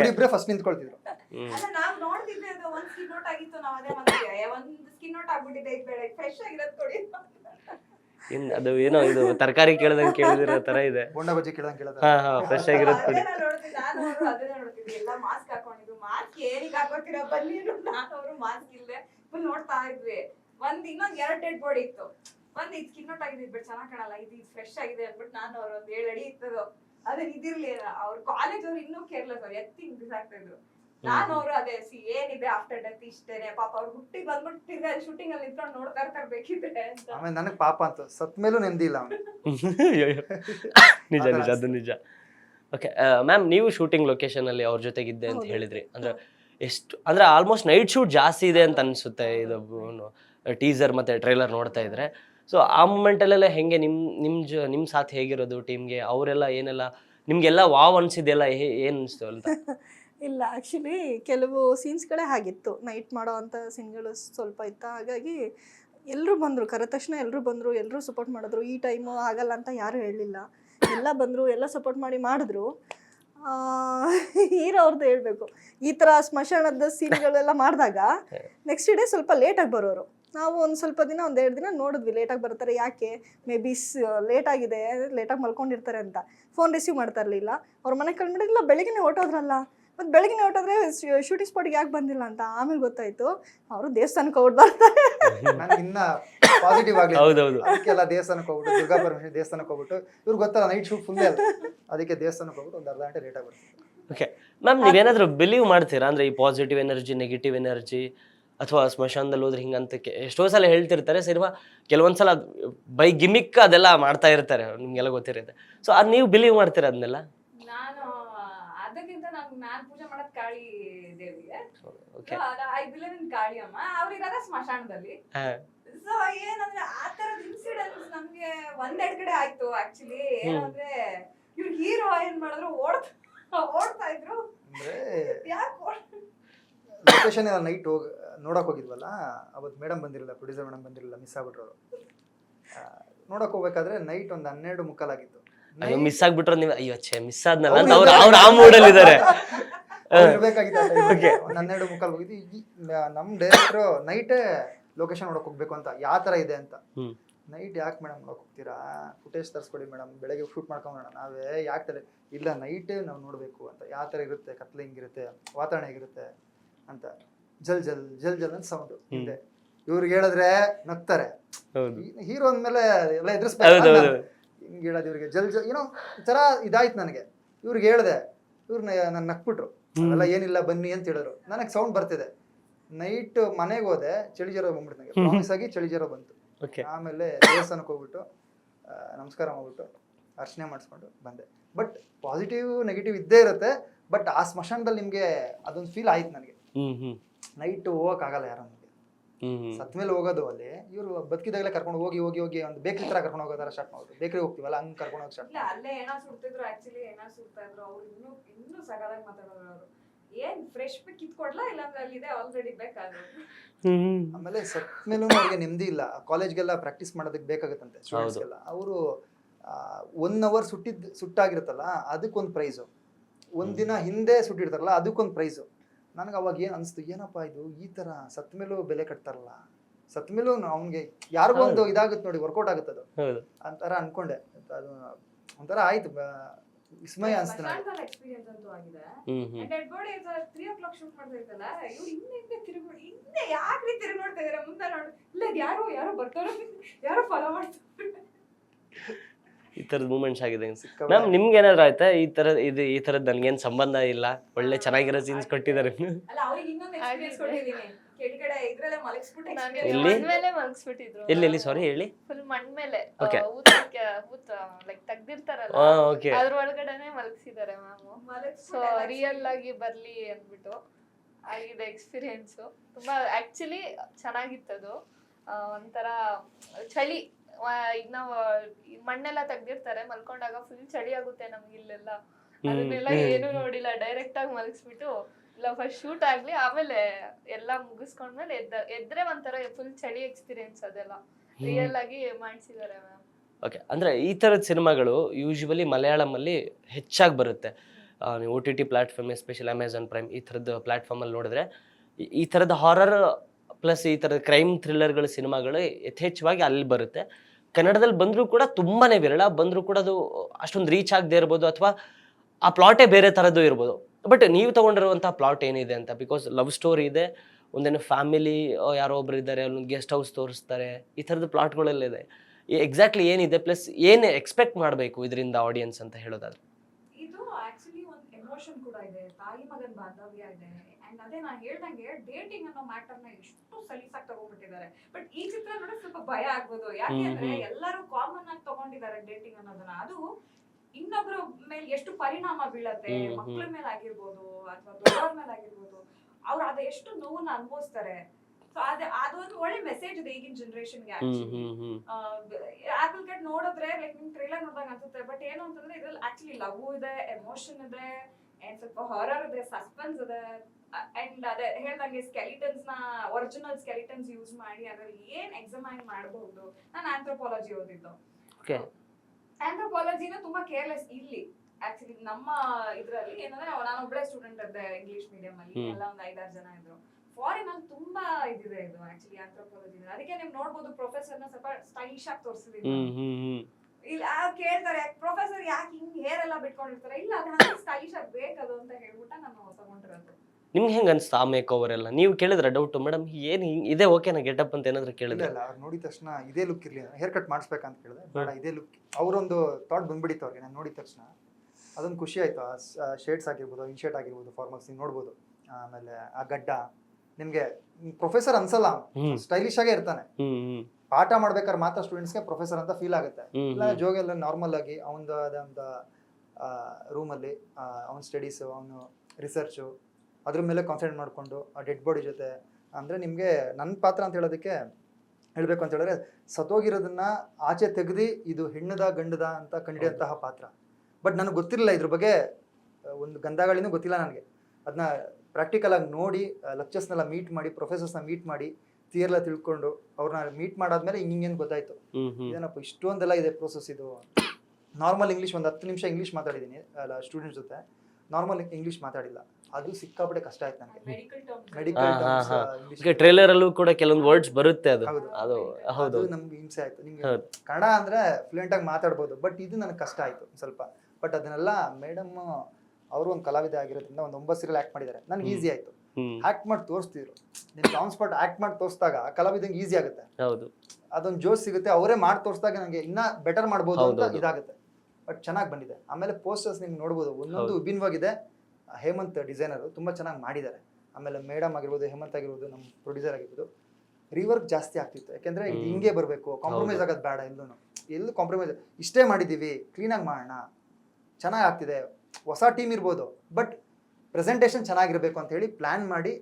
ಇಬ್ಬರೇ ಫಸ್ಟ್ ನಿಂತ್ಕೊಳ್ತಿದ್ರು. ಹ್ಮ್. ಅಲ್ಲ ನಾವ್ ನೋಡ್ತಿದ್ದೆ ಅದು ಒಂದ್ ಸ್ಕಿನ್ ನೋಟ್ ಆಗಿತ್ತು ನಾವ್ ಅದೇ ಮತ್ತೆ ಒಂದ್ ಸ್ಕಿನ್ ನೋಟ್ ಆಗ್ಬಿಟ್ಟಿದೆ ಈಗ ಬೇಡ ಫ್ರೆಶ್ ಆಗಿರೋದ್ ಕೊಡಿ. ಇನ್ ಅದು ಏನೋ ಇದು ತರಕಾರಿ ಕೇಳ್ದಂಗೆ ಕೇಳಿದಿರೋ ತರ ಇದೆ. ಬೋಂಡ ಬಜ್ಜಿ ಕೇಳ್ದಂಗೆ ಕೇಳಿದ್ರೆ ಹಾ ಹಾ ಫ್ರೆಶ್ ಆಗಿರೋದು ಕೊಡಿ. ಅದೇ ನಾನ್ ನೋಡ್ತಿದ್ದೆ, ನಾನು ಅವ್ರು ಅದೇ ನೋಡ್ತಿದ್ದೆ ಎಲ್ಲ ಮಾಸ್ಕ್ ಹಾಕೊಂಡಿದ್ದು. ಮಾಸ್ಕ್ ಏನಿಗೆ ಹಾಕೋತೀರಾ? ಬನ್ನಿ ನಾನು ಅವರು ಮಾಸ್ಕ್ ಇಲ್ದೆ ಫುಲ್ ನೋಡ್ತಾ ಇದ್ವಿ. ಒಂದ್ ಇನ್ನೊಂದ್ ಎರಡ್ ಡೆಡ್ ಬಾಡಿ ಇತ್ತು. ಒಂದ್ ಇದ್ ಕಿನ್ನೋಟ್ ಆಗಿದೆ ಬಿಟ್ ಚೆನ್ನಾಗ್ ಕಾಣಲ್ಲ. ಇದು ಫ್ರೆಶ್ ಆಗಿದೆ ಅಂದ್ಬಿಟ್ಟು ನಾನು ಅವ್ರ ಒಂದ್ ಏಳು ಅಡಿ ಇತ್ತದು. ಅದನ್ನ ಇದಿರ್ಲಿಲ್ಲ ಅವ್ರ ಕಾಲೇಜ್ ಅವ್ರು ಇನ್ನೂ ಕೇರ್ಲೆಸ್ ಅವ್ರು ಎತ್ತಿ ಬಿಸಾಕ್ತಾ ಇದ್ರು. ನಾನು ಅವರು ಅದೇ ಸಿ ಏನಿದೆ ಆಫ್ಟರ್ ಡೆತ್ ಇಷ್ಟೇನೆ. ಪಾಪ ಅವ್ರು ಹುಟ್ಟಿ ಬಂದ್ಬಿಟ್ಟು ತಿರ್ಗಾ ಶೂಟಿಂಗ್ ಅಲ್ಲಿ ನಿಂತ್ಕೊಂಡು ನೋಡ್ತಾ ಇರ್ತಾರೆ ಬೇಕಿದ್ರೆ ಅಂತ. ಆಮೇಲೆ ನನಗೆ ಪಾಪ ಅಂತ ಸತ್ ಮೇಲೂ ನೆಮ್ಮದಿ ಇಲ್ಲ ಅವನು. ನಿಜ ನಿಜ ಅದು ನಿಜ. ಓಕೆ ಮ್ಯಾಮ್ ನೀವು ಶೂಟಿಂಗ್ ಲೊಕೇಶನ್ ಅಲ್ಲಿ ಅವ್ರ ಜೊತೆಗಿದ್ದೆ ಅಂತ ಹೇಳಿದ್ರಿ. ಅಂದ್ರೆ ಎಷ್ಟು ಅಂದ್ರೆ ಆಲ್ಮೋಸ್ಟ್ ನೈಟ್ ಶೂಟ್ ಜಾಸ್ತಿ ಇದೆ ಅಂತ ಅನ್ಸುತ್ತೆ ಇದು ಟೀಸರ್ ಮತ್ತೆ ಟ್ರೈಲರ್ ನೋಡ್ತಾ ಇದ್ರೆ. ಸೊ ಆ ಮೂಮೆಂಟಲ್ಲೆಲ್ಲ ಹೆಂಗೆ ನಿಮ್ ನಿಮ್ ಜ ನಿಮ್ ಸಾಥ್ ಹೇಗಿರೋದು ಟೀಮ್ಗೆ ಅವರೆಲ್ಲ ಏನೆಲ್ಲ ನಿಮ್ಗೆಲ್ಲ ವಾವ್ ಅನ್ಸಿದೆಲ್ಲ ಏನ್ ಅನ್ಸ್ತು ಅಂತ? (laughs) ಇಲ್ಲ ಆ್ಯಕ್ಚುಲಿ ಕೆಲವು ಸೀನ್ಸ್ಗಳೇ ಆಗಿತ್ತು. ನೈಟ್ ಮಾಡೋ ಅಂಥ ಸೀನ್ಗಳು ಸ್ವಲ್ಪ ಇತ್ತು. ಹಾಗಾಗಿ ಎಲ್ಲರೂ ಬಂದರು. ಕರೆದ ತಕ್ಷಣ ಎಲ್ಲರೂ ಬಂದರು. ಎಲ್ಲರೂ ಸಪೋರ್ಟ್ ಮಾಡಿದ್ರು. ಈ ಟೈಮು ಆಗಲ್ಲ ಅಂತ ಯಾರೂ ಹೇಳಲಿಲ್ಲ. ಎಲ್ಲ ಬಂದರು. ಎಲ್ಲ ಸಪೋರ್ಟ್ ಮಾಡಿ ಮಾಡಿದ್ರು. ಹೀರೋ ಅವ್ರದ್ದು ಹೇಳಬೇಕು. ಈ ಥರ ಸ್ಮಶಾನದ ಸೀನ್ಗಳೆಲ್ಲ ಮಾಡಿದಾಗ ನೆಕ್ಸ್ಟ್ ಡೇ ಸ್ವಲ್ಪ ಲೇಟಾಗಿ ಬರೋರು. ನಾವು ಒಂದು ಸ್ವಲ್ಪ ದಿನ, ಒಂದು ಎರಡು ದಿನ ನೋಡಿದ್ವಿ. ಲೇಟಾಗಿ ಬರ್ತಾರೆ. ಯಾಕೆ? ಮೇ ಬಿ ಲೇಟಾಗಿದೆ ಲೇಟಾಗಿ ಮಲ್ಕೊಂಡಿರ್ತಾರೆ ಅಂತ. ಫೋನ್ ರಿಸೀವ್ ಮಾಡ್ತಾ ಇರಲಿಲ್ಲ. ಅವ್ರ ಮನೆ ಕಳ್ಬಿಟ್ಟಿಲ್ಲ ಬೆಳಿಗ್ಗೆ ಹೊರಟೋದ್ರಲ್ಲ. ಮತ್ತು ಬೆಳಗ್ಗೆ ಹೊರಟೋದ್ರೆ ಶೂಟಿಂಗ್ ಸ್ಪಾಟ್ಗೆ ಯಾಕೆ ಬಂದಿಲ್ಲ ಅಂತ ಆಮೇಲೆ ಗೊತ್ತಾಯ್ತು. ಅವರು ದೇವಸ್ಥಾನಕ್ಕೆ ಹೋಗಿ ಬರ್ತಾರೆ ನನಗೆ ಇನ್ನ ಪಾಸಿಟಿವ್ ಆಗಲಿ ಹೌದೌದು. ಅದಕ್ಕೆಲ್ಲ ದೇವಸ್ಥಾನಕ್ಕೆ ಹೋಗ್ಬಿಟ್ಟು ದುರ್ಗಾ ಪರಮೇಶ್ವರಿ ದೇವಸ್ಥಾನಕ್ಕೆ ಹೋಗ್ಬಿಟ್ಟು ಇವ್ರು ಗೊತ್ತಲ್ಲ ನೈಟ್ ಶೂಟ್ ಫುಲ್ ಅಲ್ಲ. ಅದಕ್ಕೆ ದೇವಸ್ಥಾನಕ್ಕೆ ಹೋಗ್ಬಿಟ್ಟು ಒಂದು ಅರ್ಧ ಗಂಟೆ ಲೇಟ್ ಆಗಿ ಓಕೆ ಮ್ಯಾಮ್ ನೀವೇನಾದರೂ ಬಿಲೀವ್ ಮಾಡ್ತೀರಾ? ಅಂದ್ರೆ ಈ ಪಾಸಿಟಿವ್ ಎನರ್ಜಿ ನೆಗೆಟಿವ್ ಎನರ್ಜಿ ಅಥವಾ ಸ್ಮಶಾನದಲ್ಲಿ ಹೋದ್ರೆ ಹಿಂಗಂತ ಕೆ- ಎಷ್ಟೋ ಸಲ ಹೇಳ್ತಿರ್ತಾರೆ ಸಿರುವ ಕೆಲವೊಂದು ಸಲ ಬೈ ಗಿಮಿಕ್ ಅದೆಲ್ಲ ಮಾಡ್ತಾ ಇರ್ತಾರೆ ನಿಮಗೆಲ್ಲ ಗೊತ್ತಿರುತ್ತೆ. ಸೊ ಅದು ನೀವು ಬಿಲೀವ್ ಮಾಡ್ತೀರಾ ಅದನ್ನೆಲ್ಲ ನಾನು ಪೂಜೆ ಮಾಡೋದ್ ಕಾಳಿ ದೇವಿಗೆ. ಐ ಬಿಲೀವ್ ಇನ್ ಕಾಳಿ ಅಮ್ಮ. ಅವ್ರಿಗಾದ ಸ್ಮಶಾನದಲ್ಲಿ. ಸೊ ಏನಂದ್ರೆ ಆ ತರದ ಇನ್ಸಿಡೆಂಟ್ ನಮ್ಗೆ ಒಂದೆರಡ್ ಕಡೆ ಆಯ್ತು ಆಕ್ಚುಲಿ ಏನಂದ್ರೆ ಇವ್ರ ಹೀರೋ ಏನ್ ಮಾಡಿದ್ರು ಓಡ್ತಾ ಓಡ್ತಾ ಇದ್ರು. ಅಂದ್ರೆ ಯಾಕೆ ಲೊಕೇಶನ್ ನೈಟ್ ಹೋಗಿ ನೋಡಕ್ ಹೋಗಿದ್ವಲ್ಲ ಅವತ್ತು ಮೇಡಮ್ ಬಂದಿರಲಿಲ್ಲ ಪ್ರೊಡ್ಯೂಸರ್ ಮೇಡಮ್ ಬಂದಿರಲಿಲ್ಲ ಮಿಸ್ ಆಗ್ಬಿಟ್ರು ನೋಡಕ್ ಹೋಗ್ಬೇಕಾದ್ರೆ ನೈಟ್ ಒಂದು ಹನ್ನೆರಡು ಮುಕ್ಕಾಲಾಗಿತ್ತು ಅಯ್ಯೋ ಮಿಸ್ ಆಗ್ಬಿಟ್ರೆ ನೀವು ಅಯ್ಯೋ ಛೇ ಮಿಸ್ ಆದ್ನಲ್ಲ ಅಂತ ಅವ್ರು ಅವ್ರು ಆ ಮೂಡಲ್ಲಿ ಇದ್ದಾರೆ ಇರ್ಬೇಕಾಗಿತ್ತು ಒಂದು ಹನ್ನೆರಡು ಮುಕ್ಕಾಲ್ ಹೋಗಿದ್ವಿ. ಈ- ನಮ್ ಡೈರೆಕ್ಟರ್ ನೈಟೇ ಲೊಕೇಶನ್ ನೋಡಕ್ ಹೋಗ್ಬೇಕು ಅಂತ ಯಾವ ತರ ಇದೆ ಅಂತ. ಹ್ಮ್. ನೈಟ್ ಯಾಕೆ ಮೇಡಮ್ ನೋಡಕ್ ಹೋಗ್ತೀರಾ? ಫುಟೇಜ್ ತರ್ಸ್ಕೊಡಿ ಮೇಡಮ್ ಬೆಳಗ್ಗೆ ಶೂಟ್ ಮಾಡ್ಕೊಂಬೋಣ ನಾವೇ ಯಾಕೆ ತಲೆ ಇಲ್ಲ ನೈಟೇ ನಾವು ನೋಡ್ಬೇಕು ಅಂತ. ಯಾವ ತರ ಇರುತ್ತೆ? ಕತ್ಲೆ ಹಿಂಗಿರುತ್ತೆ? ವಾತಾವರಣ ಹೇಗಿರುತ್ತೆ? ಅಂತ. ಜಲ್ ಜಲ್ ಜಲ್ ಜಲ್ ಅಂತ ಸೌಂಡ್ ಹಿಂದೆ. ಇವ್ರಿಗೆ ಹೇಳಿದ್ರೆ ನಗ್ತಾರೆ. ಹೌದು. ಹೀರೋ ಅಂದ್ಮೇಲೆ ಎಲ್ಲ ಹೌದು ಎದುರಿಸ್ಬೇಕು ಹೌದು. ಹಿಂಗೆ ಹೇಳೋದು ಇವ್ರಿಗೆ ಜಲ್ ಜಲ್ ಏನೋ ಒಂಥರ ಇದಾಯ್ತು ನನಗೆ. ಇವ್ರಿಗೆ ಹೇಳಿದೆ ಇವ್ರನ್ನ ನನ್ನ ನಕ್ಬಿಟ್ರು. ಅವೆಲ್ಲ ಏನಿಲ್ಲ ಬನ್ನಿ ಅಂತ ಹೇಳಿದ್ರು. ನನಗೆ ಸೌಂಡ್ ಬರ್ತಿದೆ. ನೈಟ್ ಮನೆಗೆ ಹೋದೆ ಚಳಿ ಜ್ವರ ಬಂದ್ಬಿಡ್ತು ನನಗೆ ಪ್ರಾಮಿಸ್ ಆಗಿ ಚಳಿ ಜ್ವರ ಬಂತು ಆಮೇಲೆ ದೇವಸ್ಥಾನಕ್ಕೆ ಹೋಗ್ಬಿಟ್ಟು ನಮಸ್ಕಾರ ಮಾಡ್ಬಿಟ್ಟು ಅರ್ಚನೆ ಮಾಡಿಸ್ಕೊಂಡು ಬಂದೆ. ಬಟ್ ಪಾಸಿಟಿವ್ ನೆಗೆಟಿವ್ ಇದ್ದೇ ಇರುತ್ತೆ. ಬಟ್ ಆ ಸ್ಮಶಾನದಲ್ಲಿ ನಿಮಗೆ ಅದೊಂದು ಫೀಲ್ ಆಯ್ತು ನನಗೆ. ನೈಟ್ ಹೋಗೋಕ್ಕಾಗಲ್ಲ ಯಾರನ್ನು. ಸತ್ ಮೇಲೆ ಹೋಗೋದು ಅಲ್ಲಿ. ಇವರು ಬದುಕಿದಾಗಲೇ ಕರ್ಕೊಂಡು ಹೋಗಿ ಹೋಗಿ ಹೋಗಿ ಒಂದು ಬೇಕರಿ ತರ ಕರ್ಕೊಂಡು ಹೋಗೋ ಸ್ಟಾರ್ಟ್ ಮಾಡೋದು. ಬೇಕರಿ ಹೋಗ್ತೀವಲ್ಲ ಹಂಗ್ ಕರ್ಕೊಂಡು ಹೋಗಿ ಸ್ಟಾರ್ಟ್ ಇಲ್ಲ ಅಲ್ಲೇ ಏನ ಸುಡ್ತಿದ್ರು ಆಕ್ಚುಲಿ ಏನ ಸುಡ್ತಾ ಇದ್ರು ಅವ್ರು ಇನ್ನೂ ಇನ್ನೂ ಸಗದಾಗಿ ಮಾತಾಡೋರು ಅವರು. ಏನ್ ಫ್ರೆಶ್ ಪಿಕ್ ಕಿತ್ಕೊಡ್ಲಾ ಇಲ್ಲಾಂದ್ರೆ ಅಲ್ಲಿದೆ ಆಲ್ರೆಡಿ ಬೇಕಾದ್ರು? ಹ್ಮ್. ಆಮೇಲೆ ಸತ್ ಮೇಲೂ ಅವ್ರಿಗೆ ನೆಮ್ಮದಿ ಇಲ್ಲ. ಕಾಲೇಜ್ಗೆಲ್ಲ ಪ್ರಾಕ್ಟೀಸ್ ಮಾಡೋದಕ್ಕೆ ಬೇಕಾಗುತ್ತಂತೆ ಸ್ಟೂಡೆಂಟ್ಸ್ಗೆಲ್ಲ ಅವರು ಒನ್ ಅವರ್ ಸುಟ್ಟಿದ್ ಸುಟ್ಟಾಗಿರುತ್ತಲ್ಲ ಅದಕ್ಕೊಂದು ಪ್ರೈಸು ಒಂದಿನ ಹಿಂದೆ ಸುಟ್ಟಿರ್ತಾರಲ್ಲ ಅದಕ್ಕೊಂದು ಪ್ರೈಸು ನನಗೆ ಅವಾಗ ಏನು ಅನಿಸ್ತು ಏನಪ್ಪ ಇದು? ಈ ಥರ ಸತ್ ಮೇಲೂ ಬೆಲೆ ಕಟ್ತಾರಲ್ಲ. ಸತ್ ಮೇಲೂ ಅವ್ನಿಗೆ ಯಾರಿಗೋ ಒಂದು ಇದಾಗುತ್ತೆ ನೋಡಿ ವರ್ಕೌಟ್ ಆಗುತ್ತೆ ಅದು. ಹೌದು. ಅಂತಾರ ಅನ್ಕೊಂಡೆ. ಅದು ಒಂಥರ ಆಯ್ತು ವಿಸ್ಮಯ ಅನಿಸ್ತು ನನಗೆ ಯಾರೋ ಯಾರೋ ಬರ್ತಾರೋ ಯಾರೋ ಫಾಲೋ ಮಾಡ್ತಾರೆ. ಈ ತರದ ಮೂಮೆಂಟ್ಸ್ ಆಗಿದೆ. ಮ್ಯಾಮ್ ನಿಮ್ಗೆ ಏನಾದ್ರು ಆಯ್ತಾ? ಈ ತರ ಇದು ಈ ತರದ್ ನನ್ಗೇನ್ ಸಂಬಂಧ ಇಲ್ಲ. ಒಳ್ಳೆ ಚೆನ್ನಾಗಿರೋ ಸೀನ್ಸ್ ಕೊಟ್ಟಿದ್ದಾರೆ. ಅಲ್ಲ ಅವ್ರಿಗೆ ಇನ್ನೊಂದು ಎಕ್ಸ್ಪೀರಿಯನ್ಸ್ ಕೊಟ್ಟಿದ್ದೀನಿ. ಕೆಳಗಡೆ ಇದ್ರಲ್ಲೇ ಮಲಗಿಸ್ಬಿಟ್ಟು ನನಗೆ experience. ಎಲ್ಲಿ? ಮೇಲೆ ಮಲಗಿಸ್ಬಿಟ್ಟಿದ್ರು. ಎಲ್ಲಿ ಎಲ್ಲಿ? ಸಾರಿ ಹೇಳಿ. ಫುಲ್ ಮಣ್ ಮೇಲೆ ಓಕೆ ಲೈಕ್ ತೆಗ್ದಿರ್ತಾರಲ್ಲ. ಓಕೆ ಅದ್ರ ಒಳಗಡೆನೆ ಮಲಗಿಸಿದ್ದಾರೆ ಮ್ಯಾಮ್ ಸೊ ರಿಯಲ್ ಆಗಿ ಬರ್ಲಿ ಅಂದ್ಬಿಟ್ಟು ಆಗಿದೆ ಎಕ್ಸ್ಪೀರಿಯನ್ಸ್ ತುಂಬಾ ಆಕ್ಚುಲಿ ಚೆನ್ನಾಗಿತ್ತದು. ಆ, ಒಂಥರ ಚಳಿ ಈಗ ನಾವು ಮಣ್ಣೆಲ್ಲ ತೆಗ್ದಿರ್ತಾರೆ ಮಲ್ಕೊಂಡಾಗ ಫುಲ್ ಚಳಿ ಆಗುತ್ತೆ ನಮ್ಗೆ ಇಲ್ಲೆಲ್ಲ. ಅದನ್ನೆಲ್ಲ ಏನು ನೋಡಿಲ್ಲ ಡೈರೆಕ್ಟ್ ಆಗಿ ಮಲಗಿಸ್ಬಿಟ್ಟು ಇಲ್ಲ ಫಸ್ಟ್ ಶೂಟ್ ಆಗ್ಲಿ ಆಮೇಲೆ ಎಲ್ಲ ಮುಗಿಸ್ಕೊಂಡ್ಮೇಲೆ ಎದ್ದ ಎದ್ರೆ ಒಂಥರ ಫುಲ್ ಚಳಿ ಎಕ್ಸ್ಪೀರಿಯನ್ಸ್ ಅದೆಲ್ಲ. ರಿಯಲ್ ಆಗಿ ಮಾಡಿಸಿದ್ದಾರೆ ಮ್ಯಾಮ್ ಓಕೆ ಅಂದರೆ ಈ ಥರದ ಸಿನಿಮಾಗಳು ಯೂಶ್ವಲಿ ಮಲಯಾಳಮಲ್ಲಿ ಹೆಚ್ಚಾಗಿ ಬರುತ್ತೆ. ನೀವು O T T platform especially Amazon Prime ಈ ಥರದ್ ಪ್ಲಾಟ್ಫಾರ್ಮ್ ಅಲ್ಲಿ ನೋಡಿದ್ರೆ ಈ- ಈ ಥರದ ಹಾರರ್ ಪ್ಲಸ್ ಈ ಥರದ ಕ್ರೈಮ್ ಥ್ರಿಲ್ಲರ್ಗಳ ಸಿನಿಮಾಗಳು ಯಥೇಚ್ಛವಾಗಿ ಅಲ್ಲಿ ಬರುತ್ತೆ. ಕನ್ನಡದಲ್ಲಿ ಬಂದರೂ ಕೂಡ ತುಂಬಾ ವಿರಳ, ಬಂದರೂ ಕೂಡ ಅದು ಅಷ್ಟೊಂದು ರೀಚ್ ಆಗದೆ ಇರ್ಬೋದು ಅಥವಾ ಆ ಪ್ಲಾಟೇ ಬೇರೆ ಥರದ್ದು ಇರ್ಬೋದು. ಬಟ್ ನೀವು ತೊಗೊಂಡಿರುವಂಥ ಪ್ಲಾಟ್ ಏನಿದೆ ಅಂತ? ಬಿಕಾಸ್ ಲವ್ ಸ್ಟೋರಿ ಇದೆ, ಒಂದೇನು ಫ್ಯಾಮಿಲಿ ಯಾರೋ ಒಬ್ರು ಇದ್ದಾರೆ ಅಲ್ಲೊಂದು ಗೆಸ್ಟ್ ಹೌಸ್ ತೋರಿಸ್ತಾರೆ, ಈ ಥರದ ಪ್ಲಾಟ್ಗಳಲ್ಲಿದೆ ಎಕ್ಸಾಕ್ಟ್ಲಿ ಏನಿದೆ ಪ್ಲಸ್ ಏನು ಎಕ್ಸ್ಪೆಕ್ಟ್ ಮಾಡಬೇಕು ಇದರಿಂದ ಆಡಿಯನ್ಸ್ ಅಂತ ಹೇಳೋದಾದ್ರೆ? ಇದು ಆಕ್ಚುಲಿ ಒಂದು ಎಮೋಷನ್ ಕೂಡ ಇದೆ. ತಾಯಿ ಮಗನ ಬಾಂಧವ್ಯ ಇದೆ. ಅಂಡ್ ಅದೇ ನಾನು ಹೇಳ್ದಂಗೆ ಡೇಟಿಂಗ್ ಅನ್ನೋ ಮ್ಯಾಟರ್ನ ಎಷ್ಟು ಸಲೀಸಾಗಿ ತಗೊಂಡ್ಬಿಟ್ಟಿದ್ದಾರೆ. ಬಟ್ ಈ ಚಿತ್ರ ನೋಡಿ ಸ್ವಲ್ಪ ಭಯ ಆಗ್ಬೋದು. ಯಾಕೆ ಅಂದ್ರೆ. ಎಲ್ಲರೂ ಕಾಮನ್ ಆಗಿ ತಗೊಂಡಿದ್ದಾರೆ ಡೇಟಿಂಗ್ ಅನ್ನೋದನ್ನ. ಅದು ಇನ್ನೊಬ್ರ ಮೇಲೆ ಎಷ್ಟು ಪರಿಣಾಮ ಬೀಳತ್ತೆ. ಮಕ್ಳ ಮೇಲೆ ಆಗಿರ್ಬೋದು ಅಥವಾ ದೊಡ್ಡವ್ರ ಮೇಲೆ ಆಗಿರ್ಬೋದು ಅವ್ರು ಅದ ಎಷ್ಟು ನೋವನ್ನ ಅನುಭವಿಸ್ತಾರೆ. ಸೊ ಅದೇ ಅದೊಂದು ಒಳ್ಳೆ ಮೆಸೇಜ್ ಇದೆ ಈಗಿನ ಜನರೇಷನ್ಗೆ ಗೆ ಆಕ್ಚುಲಿ ಕಟ್ ನೋಡಿದ್ರೆ ಲೈಕ್ ನಿಮ್ ಟ್ರೈಲರ್ ನೋಡಿದಾಗ ಅನ್ಸುತ್ತೆ. ಬಟ್ ಏನು ಅಂತಂದ್ರೆ ಇದ್ರಲ್ಲಿ ಆಕ್ಚುಲಿ ಲವ್ ಇದೆ ಎಮೋಷನ್ ಇದೆ ಸ್ವಲ್ಪ ಹಾರರ್ ಇದೆ ಸಸ್ಪೆನ್ಸ್ ಇದೆ. ಅಂಡ್ ಅದೇ ಹೇಳ್ದಂಗೆ ಸ್ಕೆಲಿಟನ್ಸ್ನ ಒರಿಜಿನಲ್ ಸ್ಕೆಲಿಟನ್ಸ್ ಯೂಸ್ ಮಾಡಿ ಅದರಲ್ಲಿ ಏನ್ ಎಕ್ಸಾಮೈನ್ ಮಾಡಬಹುದು? ನಾನು ಆಂಥ್ರೋಪಾಲಜಿ ಓದಿದ್ದು. ಓಕೆ ಆಂಥ್ರೋಪಾಲಜಿನ ತುಂಬಾ ಕೇರ್ಲೆಸ್ ಇಲ್ಲಿ. ಆಕ್ಚುಲಿ ನಮ್ಮ ಇದ್ರಲ್ಲಿ ಏನಂದ್ರೆ ನಾನು ಒಬ್ಬಳೆ ಸ್ಟೂಡೆಂಟ್ ಇದ್ದೆ ಇಂಗ್ಲಿಷ್ ಮೀಡಿಯಂ ಅಲ್ಲಿ. ಎಲ್ಲ ಒಂದ್ ಐದಾರು ಜನ ಇದ್ರು. ಫಾರಿನ್ ಅಲ್ಲಿ ತುಂಬಾ ಇದಿದೆ ಇದು ಆಕ್ಚುಲಿ ಆಂಥ್ರೋಪಾಲಜಿ ಅದಕ್ಕೆ ನೀವು ನೋಡ್ಬೋದು ಪ್ರೊಫೆಸರ್ನ ಸ್ವಲ್ಪ ಸ್ಟೈಲಿಶ್ ಆಗಿ ತೋರಿಸಿದೀನಿ ಇಲ್ಲ ಆ ಕೇಳ್ತಾರೆ ಪ್ರೊಫೆಸರ್ ಯಾಕೆ ಹಿಂಗ್ ಹೇರ್ ಎಲ್ಲ ಬಿಟ್ಕೊಂಡಿರ್ತಾರೆ? ಇಲ್ಲ ಅದ ಸ್ಟೈಲಿಶ್ ಆಗಿ ಬೇಕದು ಅಂತ ಹೇಳ್ಬಿಟ್ಟು ನಾನು ತಗೊಂಡಿರೋದು. ನಿಮ್ಗೆ ಹೆಂಗೆ ಅನ್ಸ್ತಾ ಆ ಮೇಕ್ ಓವರ್ ಎಲ್ಲ? ನೀವು ಕೇಳಿದ್ರೆ ಡೌಟ್ ಮೇಡಮ್ ಏನು ಇದೆ ಓಕೆನಾ ಗೆಟಪ್ ಅಂತ ಏನಾದ್ರು ಕೇಳಿದ್ರೆ? ಇಲ್ಲ ಅವ್ರು ನೋಡಿದ ತಕ್ಷಣ ಇದೇ ಲುಕ್ ಇರಲಿ ಹೇರ್ ಕಟ್ ಮಾಡಿಸ್ಬೇಕಂತ ಕೇಳಿದೆ. ಬೇಡ ಇದೇ ಲುಕ್ ಅವರೊಂದು ಥಾಟ್ ಬಂದ್ಬಿಡಿತ್ತು ಅವ್ರಿಗೆ ನಾನು ನೋಡಿದ ತಕ್ಷಣ. ಅದೊಂದು ಖುಷಿ ಆಯಿತು ಆ ಶೇಡ್ಸ್ ಆಗಿರ್ಬೋದು ಇನ್ ಶರ್ಟ್ ಆಗಿರ್ಬೋದು ಫಾರ್ಮಲ್ಸ್ ನೀವು ನೋಡ್ಬೋದು. ಆಮೇಲೆ ಆ ಗಡ್ಡ ನಿಮಗೆ ಪ್ರೊಫೆಸರ್ ಅನ್ಸಲ್ಲ ಸ್ಟೈಲಿಶ್ ಆಗೇ ಇರ್ತಾನೆ. ಪಾಠ ಮಾಡ್ಬೇಕಾದ್ರೆ ಮಾತ್ರ ಸ್ಟೂಡೆಂಟ್ಸ್ಗೆ ಪ್ರೊಫೆಸರ್ ಅಂತ ಫೀಲ್ ಆಗುತ್ತೆ. ಇಲ್ಲ ಜೋಗೆಲ್ಲ ನಾರ್ಮಲ್ ಆಗಿ ಅವನದು ರೂಮಲ್ಲಿ ಅವನ ಸ್ಟಡೀಸು ಅವನು ರಿಸರ್ಚು ಅದ್ರ ಮೇಲೆ ಕಾನ್ಸಂಟ್ರೇಟ್ ಮಾಡಿಕೊಂಡು ಆ ಡೆಡ್ ಬಾಡಿ ಜೊತೆ ಅಂದರೆ ನಿಮಗೆ ನನ್ನ ಪಾತ್ರ ಅಂತ ಹೇಳೋದಕ್ಕೆ ಹೇಳಬೇಕು ಅಂತ ಹೇಳಿದ್ರೆ ಸತ್ತೋಗಿರೋದನ್ನ ಆಚೆ ತೆಗೆದು ಇದು ಹೆಣ್ಣದ ಗಂಡದ ಅಂತ ಕಂಡಿಡಿಯಂತಹ ಪಾತ್ರ. ಬಟ್ ನನಗೆ ಗೊತ್ತಿರಲಿಲ್ಲ ಇದ್ರ ಬಗ್ಗೆ ಒಂದು ಗಂಧಗಳಿನೂ ಗೊತ್ತಿಲ್ಲ ನನಗೆ. ಅದನ್ನ ಪ್ರಾಕ್ಟಿಕಲ್ ಆಗಿ ನೋಡಿ ಲೆಕ್ಚರ್ಸ್ನೆಲ್ಲ ಮೀಟ್ ಮಾಡಿ ಪ್ರೊಫೆಸರ್ಸ್ನ ಮೀಟ್ ಮಾಡಿ ಥಿಯರ್ಲ ತಿಳ್ಕೊಂಡು ಅವ್ರನ್ನ ಮೀಟ್ ಮಾಡಾದ್ಮೇಲೆ ಹಿಂಗೇನು ಗೊತ್ತಾಯ್ತು. ಏನಪ್ಪ ಇಷ್ಟೊಂದೆಲ್ಲ ಇದೆ ಪ್ರೋಸೆಸ್ ಇದು. ನಾರ್ಮಲ್ ಇಂಗ್ಲೀಷ್ ಒಂದು ಹತ್ತು ನಿಮಿಷ ಇಂಗ್ಲೀಷ್ ಮಾತಾಡಿದ್ದೀನಿ ಅಲ್ಲ ಸ್ಟೂಡೆಂಟ್ಸ್ ಜೊತೆ. ನಾರ್ಮಲ್ ಇಂಗ್ಲೀಷ್ ಮಾತಾಡಿಲ್ಲ. ಅದು ಸಿಕ್ಕಾಪಟ್ಟೆ ಕಷ್ಟ ಆಯ್ತು ನನಗೆ. ಮೆಡಿಕಲ್. ಓಕೆ ಟ್ರೇಲರ್ ಅಲ್ಲೂ ಕೂಡ ಕೆಲವೊಂದು ವರ್ಡ್ಸ್ ಬರುತ್ತೆ ಅದು. ಹೌದು. ಅದು ಹೌದು. ಅದು ನಮ್ಗೆ ಹಿಂಸೆ ಆಯ್ತು. ನಿಮ್ಗೆ. ಕನ್ನಡ ಅಂದ್ರೆ ಫ್ಲೂಯೆಂಟ್ ಆಗಿ ಮಾತಾಡ್ಬೋದು ಬಟ್ ಇದು ನನಗೆ ಕಷ್ಟ ಆಯ್ತು ಸ್ವಲ್ಪ. ಬಟ್ ಅದನ್ನೆಲ್ಲ ಮೇಡಮ್ ಅವರು ಒಂದು ಕಲಾವಿದ ಆಗಿರೋದ್ರಿಂದ ಒಂದು ಒಂಬತ್ತು ಸೀರಿಯಲ್ ಆಕ್ಟ್ ಮಾಡಿದ್ದಾರೆ. ನನಗೆ. ಈಸಿ ಆಯ್ತು. ಆಕ್ಟ್ ಮಾಡಿ ತೋರಿಸ್ತಿದ್ರು. ನಿಮ್ಗೆ ಆನ್ ಸ್ಪಾಟ್ ಆಕ್ಟ್ ಮಾಡಿ ತೋರಿಸಿದಾಗ ಕಲಾವಿದಂಗೆ ಈಸಿ ಆಗುತ್ತೆ. ಹೌದು. ಅದೊಂದು ಜೋಶ್ ಸಿಗುತ್ತೆ ಅವರೇ ಮಾಡಿ ತೋರಿಸಿದಾಗ ನನಗೆ ಇನ್ನ ಬೆಟರ್ ಮಾಡ್ಬೋದು ಅಂತ ಇದಾಗುತ್ತೆ. ಬಟ್ ಚೆನ್ನಾಗಿ ಬಂದಿದೆ. ಆಮೇಲೆ ಪೋಸ್ಟರ್ಸ್ ನಿಮ್ಗೆ ನೋಡ್ಬೋದು ಒಂದೊಂದು. ವಿಭಿನ್ನವಾಗಿದೆ. ಹೇಮಂತ್ ಡಿಸೈನರು ತುಂಬ ಚೆನ್ನಾಗಿ ಮಾಡಿದ್ದಾರೆ. ಆಮೇಲೆ ಮೇಡಮ್ ಆಗಿರ್ಬೋದು ಹೇಮಂತ್ ಆಗಿರ್ಬೋದು ನಮ್ಮ ಪ್ರೊಡ್ಯೂಸರ್ ಆಗಿರ್ಬೋದು ರಿವರ್ಕ್ ಜಾಸ್ತಿ ಆಗ್ತಿತ್ತು. ಯಾಕೆಂದ್ರೆ ಇದು ಹಿಂಗೆ ಬರಬೇಕು ಕಾಂಪ್ರಮೈಸ್. ಆಗೋದು ಬೇಡ ಎಲ್ಲೂ ಎಲ್ಲೂ ಕಾಂಪ್ರಮೈಸ್ ಇಷ್ಟೇ ಮಾಡಿದ್ದೀವಿ ಕ್ಲೀನಾಗಿ ಮಾಡೋಣ. ಚೆನ್ನಾಗಿ ಆಗ್ತಿದೆ. ಹೊಸ ಟೀಮ್ ಇರ್ಬೋದು ಬಟ್ ಪ್ರೆಸೆಂಟೇಷನ್ ಚೆನ್ನಾಗಿರಬೇಕು ಅಂತ ಹೇಳಿ ಪ್ಲಾನ್ ಮಾಡಿ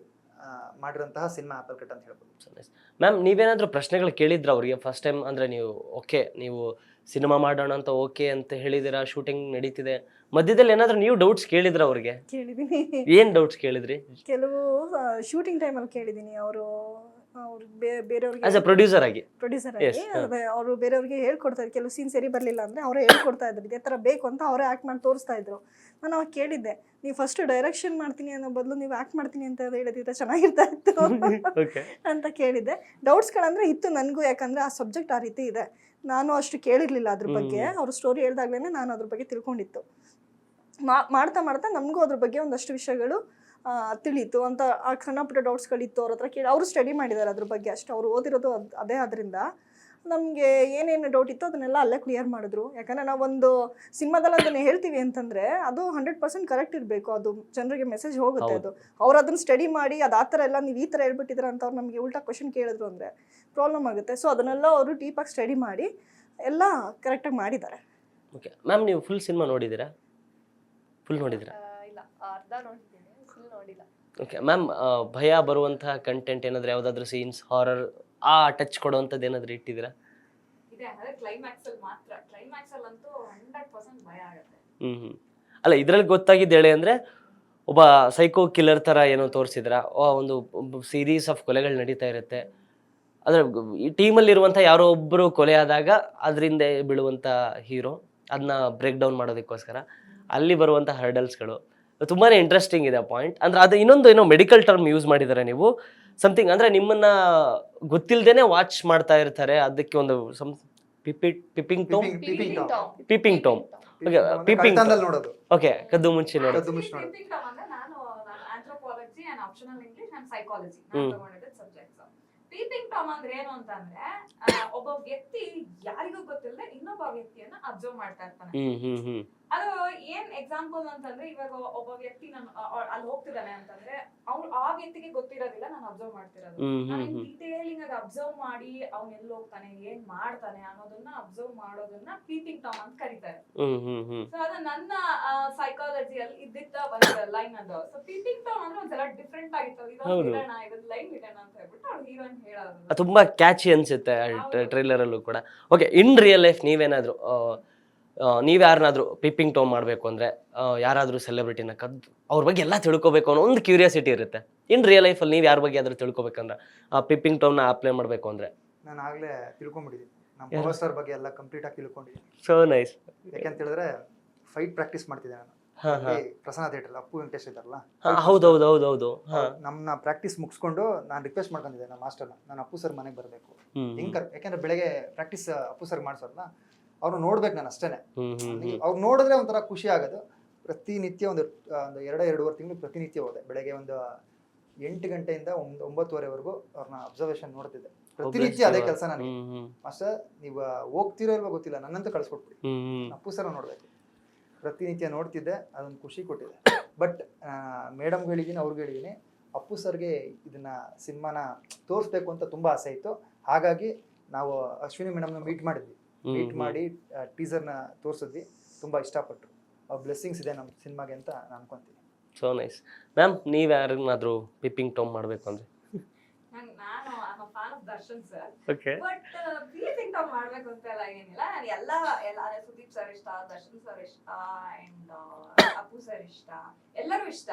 ಮಾಡಿರೋಂತಹ ಸಿನಿಮಾ ಆಪಲ್ ಕಟ್ ಅಂತ ಹೇಳ್ಬೋದು. ಮ್ಯಾಮ್ ನೀವೇನಾದರೂ ಪ್ರಶ್ನೆಗಳು ಕೇಳಿದ್ರ ಅವ್ರಿಗೆ? ಫಸ್ಟ್ ಟೈಮ್ ಅಂದ್ರೆ ನೀವು ಓಕೆ ನೀವು ಸಿನಿಮಾ ಮಾಡೋಣ ಅಂತ ಓಕೆ ಅಂತ ಹೇಳಿದಿರಾ ಶೂಟಿಂಗ್ ನಡೀತಿದೆ. ಮಧ್ಯದಲ್ಲಿ ಏನಾದ್ರೂ ನೀವು ಡೌಟ್ಸ್ ಕೇಳಿದ್ರ ಅವ್ರಿಗೆ? ಕೇಳಿದೀನಿ ಏನ್ ಡೌಟ್ಸ್ ಕೇಳಿದ್ರಿ? ಕೆಲವು ಶೂಟಿಂಗ್ ಟೈಮಲ್ಲಿ ಕೇಳಿದೀನಿ ಅವರು ಅವ್ರು ಬೇ ಆಸ್ ಬೇರೆಯವ್ರಿಗೆ ಪ್ರೊಡ್ಯೂಸರ್ ಆಗಿ. ಪ್ರೊಡ್ಯೂಸರ್ ಆಗಿ. ಅವರು ಬೇರೆಯವ್ರಿಗೆ ಹೇಳ್ಕೊಡ್ತಾರೆ. ಕೆಲವು ಸೀನ್ ಸರಿ ಬರಲಿಲ್ಲ ಅಂದ್ರೆ ಅವರೇ ಹೇಳ್ಕೊಡ್ತಾ ಇದ್ರು. ಇದೇ ಥರ ಬೇಕು ಅಂತ ಅವರೇ ಆಕ್ಟ್ ಮಾಡಿ ತೋರಿಸ್ತಾ ಇದ್ರು. ನಾನು ಅವಾಗ ಕೇಳಿದ್ದೆ ನೀವು ಫಸ್ಟ್ ಡೈರೆಕ್ಷನ್ ಮಾಡ್ತೀನಿ ಅನ್ನೋ ಬದಲು ನೀವು ಆಕ್ಟ್ ಮಾಡ್ತೀನಿ ಅಂತ ಹೇಳಿದ್ರೆ ಚೆನ್ನಾಗಿರ್ತಾ ಇತ್ತು? (laughs) ಅಂತ ಕೇಳಿದ್ದೆ. ಡೌಟ್ಸ್ಗಳಂದ್ರೆ ಇತ್ತು ನನಗೂ. ಯಾಕಂದ್ರೆ ಆ ಸಬ್ಜೆಕ್ಟ್ ಆ ರೀತಿ ಇದೆ. ನಾನು ಅಷ್ಟು ಕೇಳಿರ್ಲಿಲ್ಲ ಅದ್ರ ಬಗ್ಗೆ. ಅವ್ರ ಸ್ಟೋರಿ ಹೇಳ್ದಾಗ್ಲೇ ನಾನು ಅದ್ರ ಬಗ್ಗೆ ತಿಳ್ಕೊಂಡಿತ್ತು. ಮಾ- ಮಾಡ್ತಾ ಮಾಡ್ತಾ ನಮಗೂ ಅದ್ರ ಬಗ್ಗೆ ಒಂದಷ್ಟು ವಿಷಯಗಳು ತಿಳೀತು ತಿಳಿತು ಅಂತ ಆ ಸಣ್ಣ ಪುಟ್ಟ ಡೌಟ್ಸ್ಗಳಿತ್ತು ಅವ್ರ ಹತ್ರ ಕೇಳಿ ಅವರು ಸ್ಟಡಿ ಮಾಡಿದ್ದಾರೆ ಅದ್ರ ಬಗ್ಗೆ ಅಷ್ಟು. ಅವ್ರು ಓದಿರೋದು ಅದ್- ಅದೇ ಆದ್ರಿಂದ. ನಮಗೆ ಏನೇನು ಡೌಟ್ ಇತ್ತು ಅದನ್ನೆಲ್ಲ ಅಲ್ಲೇ ಕ್ಲಿಯರ್ ಮಾಡಿದ್ರು. ಯಾಕಂದರೆ ನಾವೊಂದು ಸಿನಿಮಾದಲ್ಲಿ ಅದನ್ನು ಹೇಳ್ತೀವಿ ಅಂತಂದರೆ ಅದು ಹಂಡ್ರೆಡ್ ಪರ್ಸೆಂಟ್ ಕರೆಕ್ಟ್ ಇರಬೇಕು. ಅದು ಜನರಿಗೆ ಮೆಸೇಜ್ ಹೋಗುತ್ತೆ. ಅದು. ಅವ್ರು ಅದನ್ನ ಸ್ಟಡಿ ಮಾಡಿ ಅದು ಆ ಥರ ಎಲ್ಲ ನೀವು ಈ ಥರ ಹೇಳ್ಬಿಟ್ಟಿದ್ರ ಅಂತ ಅವ್ರು ನಮಗೆ ಉಲ್ಟಾ ಕ್ವಶನ್ ಕೇಳಿದ್ರು ಅಂದರೆ. ಪ್ರಾಬ್ಲಮ್ ಆಗುತ್ತೆ. ಸೊ ಅದನ್ನೆಲ್ಲ ಅವರು ಡೀಪಾಗಿ ಸ್ಟಡಿ ಮಾಡಿ ಎಲ್ಲ ಕರೆಕ್ಟಾಗಿ ಮಾಡಿದ್ದಾರೆ. ಓಕೆ ಮ್ಯಾಮ್ ನೀವು ಫುಲ್ ಸಿನಿಮಾ ನೋಡಿದ್ದೀರಾ? ಫುಲ್ ನೋಡಿದ್ದೀರಾ? ಇಲ್ಲ. ಅರ್ಧ ನೋಡಿದ್ದೀನಿ ಫುಲ್ ನೋಡಿಲ್ಲ. ಓಕೆ ಮ್ಯಾಮ್ ಭಯ ಬರುವಂತಹ ಕಂಟೆಂಟ್ ಏನಾದರೂ ಯಾವುದಾದ್ರೂ ಸೀನ್ಸ್ ಹಾರರ್ ಆ ಟಚ್ ಕೊಡುವಂಥದ್ದು ಏನಾದರೂ ಇಟ್ಟಿದ್ದೀರಾ? ಇದೆ. ಅಂದ್ರೆ ಕ್ಲೈಮ್ಯಾಕ್ಸ್ ಅಲ್ಲಿ ಮಾತ್ರ. ಕ್ಲೈಮ್ಯಾಕ್ಸ್ ಹಂಡ್ರೆಡ್ ಪರ್ಸೆಂಟ್ ಭಯ ಆಗುತ್ತೆ. ಹ್ಮ್ ಹ್ಮ್. ಅಲ್ಲ ಇದ್ರಲ್ಲಿ ಗೊತ್ತಾಗಿದ್ದು ಹೇಳಿ ಅಂದರೆ ಒಬ್ಬ ಸೈಕೋ ಕಿಲ್ಲರ್ ಥರ ಏನೋ ತೋರಿಸಿದ್ರ? ಒಂದು ಸೀರೀಸ್ ಆಫ್ ಕೊಲೆಗಳು ನಡೀತಾ ಇರುತ್ತೆ. ಅಂದ್ರೆ ಈ ಟೀಮಲ್ಲಿ ಇರುವಂತ ಯಾರೋ ಒಬ್ಬರು ಕೊಲೆ ಆದಾಗ ಅದರಿಂದ ಬೀಳುವಂಥ ಹೀರೋ ಅದನ್ನ ಬ್ರೇಕ್ ಡೌನ್ ಮಾಡೋದಕ್ಕೋಸ್ಕರ ಅಲ್ಲಿ ಬರುವಂಥ ಹರ್ಡಲ್ಸ್ಗಳು ತುಂಬಾ ಇಂಟ್ರೆಸ್ಟಿಂಗ್ ಇದೆ ಪಾಯಿಂಟ್ ಅಂದ್ರೆ ಅದು ಇನ್ನೊಂದು ಏನೋ ಮೆಡಿಕಲ್ ಟರ್ಮ್ ಯೂಸ್ ಮಾಡಿದ್ದಾರೆ ನೀವು. ಸಮಥಿಂಗ್ ಅಂದ್ರೆ ನಿಮ್ಮನ್ನ ಗೊತ್ತಿಲ್ಲದೇನೆ ವಾಚ್ ಮಾಡ್ತಾ ಇರ್ತಾರೆ. ಅದಕ್ಕೆ ಒಂದು some ಪಿಪಿಟ್ peeping Tom peeping Tom okay peeping okay ಕದ್ದು ಮುಂಚೆ ನೋಡಿ. ಅಂದ್ರೆ ಪೀಪಿಂಗ್ ಟಾಮ್ ಅಂದ್ರೆ ಏನು ಅಂತಂದ್ರೆ ಆ, ಒಬ್ಬ ವ್ಯಕ್ತಿ ಯಾರಿಗೂ ಗೊತ್ತಿಲ್ಲದೆ ಇನ್ನೊಬ್ಬ ವ್ಯಕ್ತಿಯನ್ನ ಅಬ್ಸರ್ವ್ ಮಾಡ್ತಾ ಇರ್ತಾನೆ. ಅದು ಏನ್ ಎಕ್ಸಾಂಪಲ್ ಅಂತಂದ್ರೆ ಇವಾಗ ಒಬ್ಬ ವ್ಯಕ್ತಿ ನಾನು ಅಲ್ಲಿ ಹೋಗ್ತಿದ್ದಾನೆ ಅಂತಂದ್ರೆ ಅವ್ರು ಆ ವ್ಯಕ್ತಿಗೆ ಗೊತ್ತಿರೋದಿಲ್ಲ ನಾನು ಅಬ್ಸರ್ವ್ ಮಾಡ್ತಿರೋದು. ನಾನು ಡೀಟೇಲಿಂಗ್ ಆಗಿ ಅಬ್ಸರ್ವ್ ಮಾಡಿ ಅವ್ನ್ ಎಲ್ಲಿ ಹೋಗ್ತಾನೆ ಏನ್ ಮಾಡ್ತಾನೆ ಅನ್ನೋದನ್ನ ಅಬ್ಸರ್ವ್ ಮಾಡೋದನ್ನ ಪೀಪಿಂಗ್ ಟಾಮ್ ಅಂತ ಕರೀತಾರೆ. ಸೊ ಅದು ನನ್ನ ಸೈಕಾಲಜಿಯಲ್ಲಿ ಇದ್ದಿದ್ದ ಒಂದು ಲೈನ್ ಅದು. ಸೊ ಪೀಪಿಂಗ್ ಟಾಮ್ ಅಂದ್ರೆ ಒಂದ್ಸಲ ಡಿಫ್ರೆಂಟ್ ಆಗಿತ್ತು. ಇದೊಂದು ಲೈನ್ ಇದೆ ಅಂತ ಹೇಳ್ಬಿಟ್ಟು ಅವ್ರು ಹೀರೋನ್ ಹೇಳೋದು. ತುಂಬಾ ಕ್ಯಾಚಿ ಅನ್ಸುತ್ತೆ. ಟ್ರೈಲರ್ ಅಲ್ಲೂ ಕೂಡ. ಓಕೆ ಇನ್ ರಿಯಲ್ ಲೈಫ್ ನೀವೇನಾದ್ರು ನೀವ್ ಯಾರನ್ನಾದ್ರೂ ಪಿಪ್ಪಿಂಗ್ ಟೋಮ್ ಮಾಡಬೇಕು ಅಂದ್ರೆ ಯಾರಾದರೂ ಸೆಲೆಬ್ರಿಟಿನ ಕದ್ದು ಅವ್ರ ಬಗ್ಗೆ ಎಲ್ಲ ತಿಳ್ಕೊಬೇಕು ಅನ್ನೋ ಒಂದು ಕ್ಯೂರಿಯಾಸಿಟಿ ಇರುತ್ತೆ. ಇನ್ ರಿಯಲ್ ಲೈಫಲ್ಲಿ ನೀವು ಯಾರ ಬಗ್ಗೆ ಆದ್ರೂ ತಿಳ್ಕೊಬೇಕಂದ್ರೆ ಆ ಪಿಪ್ಪಿಂಗ್ ಟೋಮ್ನ ಅಪ್ಲೈ ಮಾಡಬೇಕು ಅಂದ್ರೆ. ನಾನು ಆಗಲೇ ತಿಳ್ಕೊಂಬಿಟ್ಟಿದ್ದೀನಿ ನಮ್ಮ ಯಾರು? ಪವರ್ ಸ್ಟಾರ್ ಬಗ್ಗೆ ಎಲ್ಲ ಕಂಪ್ಲೀಟ್ ಆಗಿ ತಿಳ್ಕೊಂಡಿದ್ದೀನಿ ಸೊ ನೈಸ್ ಯಾಕೆಂತ ಹೇಳಿದ್ರೆ ಫೈಟ್ ಪ್ರಾಕ್ಟೀಸ್ ಮಾಡ್ತಿದ್ದೆ ನಾನು. ಪ್ರಸನ್ನ ಥಿಯೇಟರ್ ಅಪ್ಪು ವೆಂಕಟೇಶ್ ಇದ್ದಾರಲ್ಲ. ಹೌದು ಹೌದು ಹೌದು ಹೌದು ನಮ್ಮನ್ನ ಪ್ರಾಕ್ಟೀಸ್ ಮುಗಿಸ್ಕೊಂಡು ನಾನು ರಿಕ್ವೆಸ್ಟ್ ಮಾಡ್ಕೊಂಡಿದ್ದೆ ನಮ್ಮ ಮಾಸ್ಟರ್ನ ನಾನು ಅಪ್ಪು ಸರ್ ಮನೆಗೆ ಬರಬೇಕು. ಹಿಂಗೆ ಯಾಕೆಂದ್ರೆ ಬೆಳಗ್ಗೆ ಪ್ರಾಕ್ಟೀಸ್ ಅಪ್ಪು ಸರ್ ಮಾಡ್ಸೋರಲ್ಲ ಅವ್ರು ನೋಡ್ಬೇಕು ನಾನು ಹ್ಮ್ ಅವ್ರು ನೋಡಿದ್ರೆ ಒಂಥರ ಖುಷಿ ಆಗೋದು. ಪ್ರತಿನಿತ್ಯ ಒಂದು ಒಂದು ಎರಡು ಎರಡೂವರೆ ತಿಂಗಳು ಪ್ರತಿನಿತ್ಯ ಹೋದೆ. ಬೆಳಗ್ಗೆ ಒಂದು ಎಂಟು ಗಂಟೆಯಿಂದ ಒಂದು ಒಂಬತ್ತುವರೆವರೆಗೂ ಅವ್ರನ್ನ ಅಬ್ಸರ್ವೇಷನ್ ನೋಡ್ತಿದ್ದೆ. ಪ್ರತಿನಿತ್ಯ ಅದೇ ಕೆಲಸ ನನಗೆ. ಮಾಸ್ಟರ್ ನೀವು ಹೋಗ್ತಿರೋ ಇಲ್ವೋ ಗೊತ್ತಿಲ್ಲ. ನನ್ನಂತೂ ಕಳ್ಸಿಕೊಟ್ಬಿಡಿ. ಹ್ಮ್ ಅಪ್ಪು ಸರ ನೋಡ್ಬೇಕು. ಪ್ರತಿನಿತ್ಯ ನೋಡ್ತಿದ್ದೆ ಅದೊಂದು ಖುಷಿ ಕೊಟ್ಟಿದೆ. ಬಟ್ ಮೇಡಮ್ಗೆ ಹೇಳಿದ್ದೀನಿ ಅವ್ರಿಗೆ ಹೇಳಿದ್ದೀನಿ ಅಪ್ಪು ಸರ್ಗೆ ಇದನ್ನ ಸಿನಿಮಾನ ತೋರಿಸ್ಬೇಕು ಅಂತ ತುಂಬಾ ಆಸೆ ಇತ್ತು. ಹಾಗಾಗಿ ನಾವು ಅಶ್ವಿನಿ ಮೇಡಮ್ನ ಮೀಟ್ ಮಾಡಿದ್ವಿ. ಮೀಟ್ ಮಾಡಿ ಟೀಸರ್ನ ತೋರಿಸಿದ್ವಿ. ತುಂಬಾ ಇಷ್ಟಪಟ್ಟರು ಬ್ಲೆಸ್ಸಿಂಗ್ಸ್ ಇದೆ ನಮ್ಮ ಸಿನಿಮಾಗೆ ಅಂತ ನಾನು ಅನ್ಕೊಂತೀನಿ. ಸೋ ನೈಸ್ ಮ್ಯಾಮ್ ನೀವು ಯಾರನ್ನಾದರೂ ಪಿಪ್ಪಿಂಗ್ ಟೋಮ್ ಮಾಡಬೇಕು ಅಂದ್ರೆ? ನಾನು ನಾನು fan of Darshan sir okay but peeping Tom ಮಾಡ್ಬೇಕು ಅಂತ ಎಲ್ಲ ಏನಿಲ್ಲ. ನಾನು ಎಲ್ಲ ಎಲ್ಲ ಅದೇ ಸುದೀಪ್ ಸರ್ ಇಷ್ಟ ದರ್ಶನ್ ಸರ್ ಇಷ್ಟ ಅಂಡ್ ಅಪ್ಪು ಸರ್ ಇಷ್ಟ. ಎಲ್ಲರೂ ಇಷ್ಟ.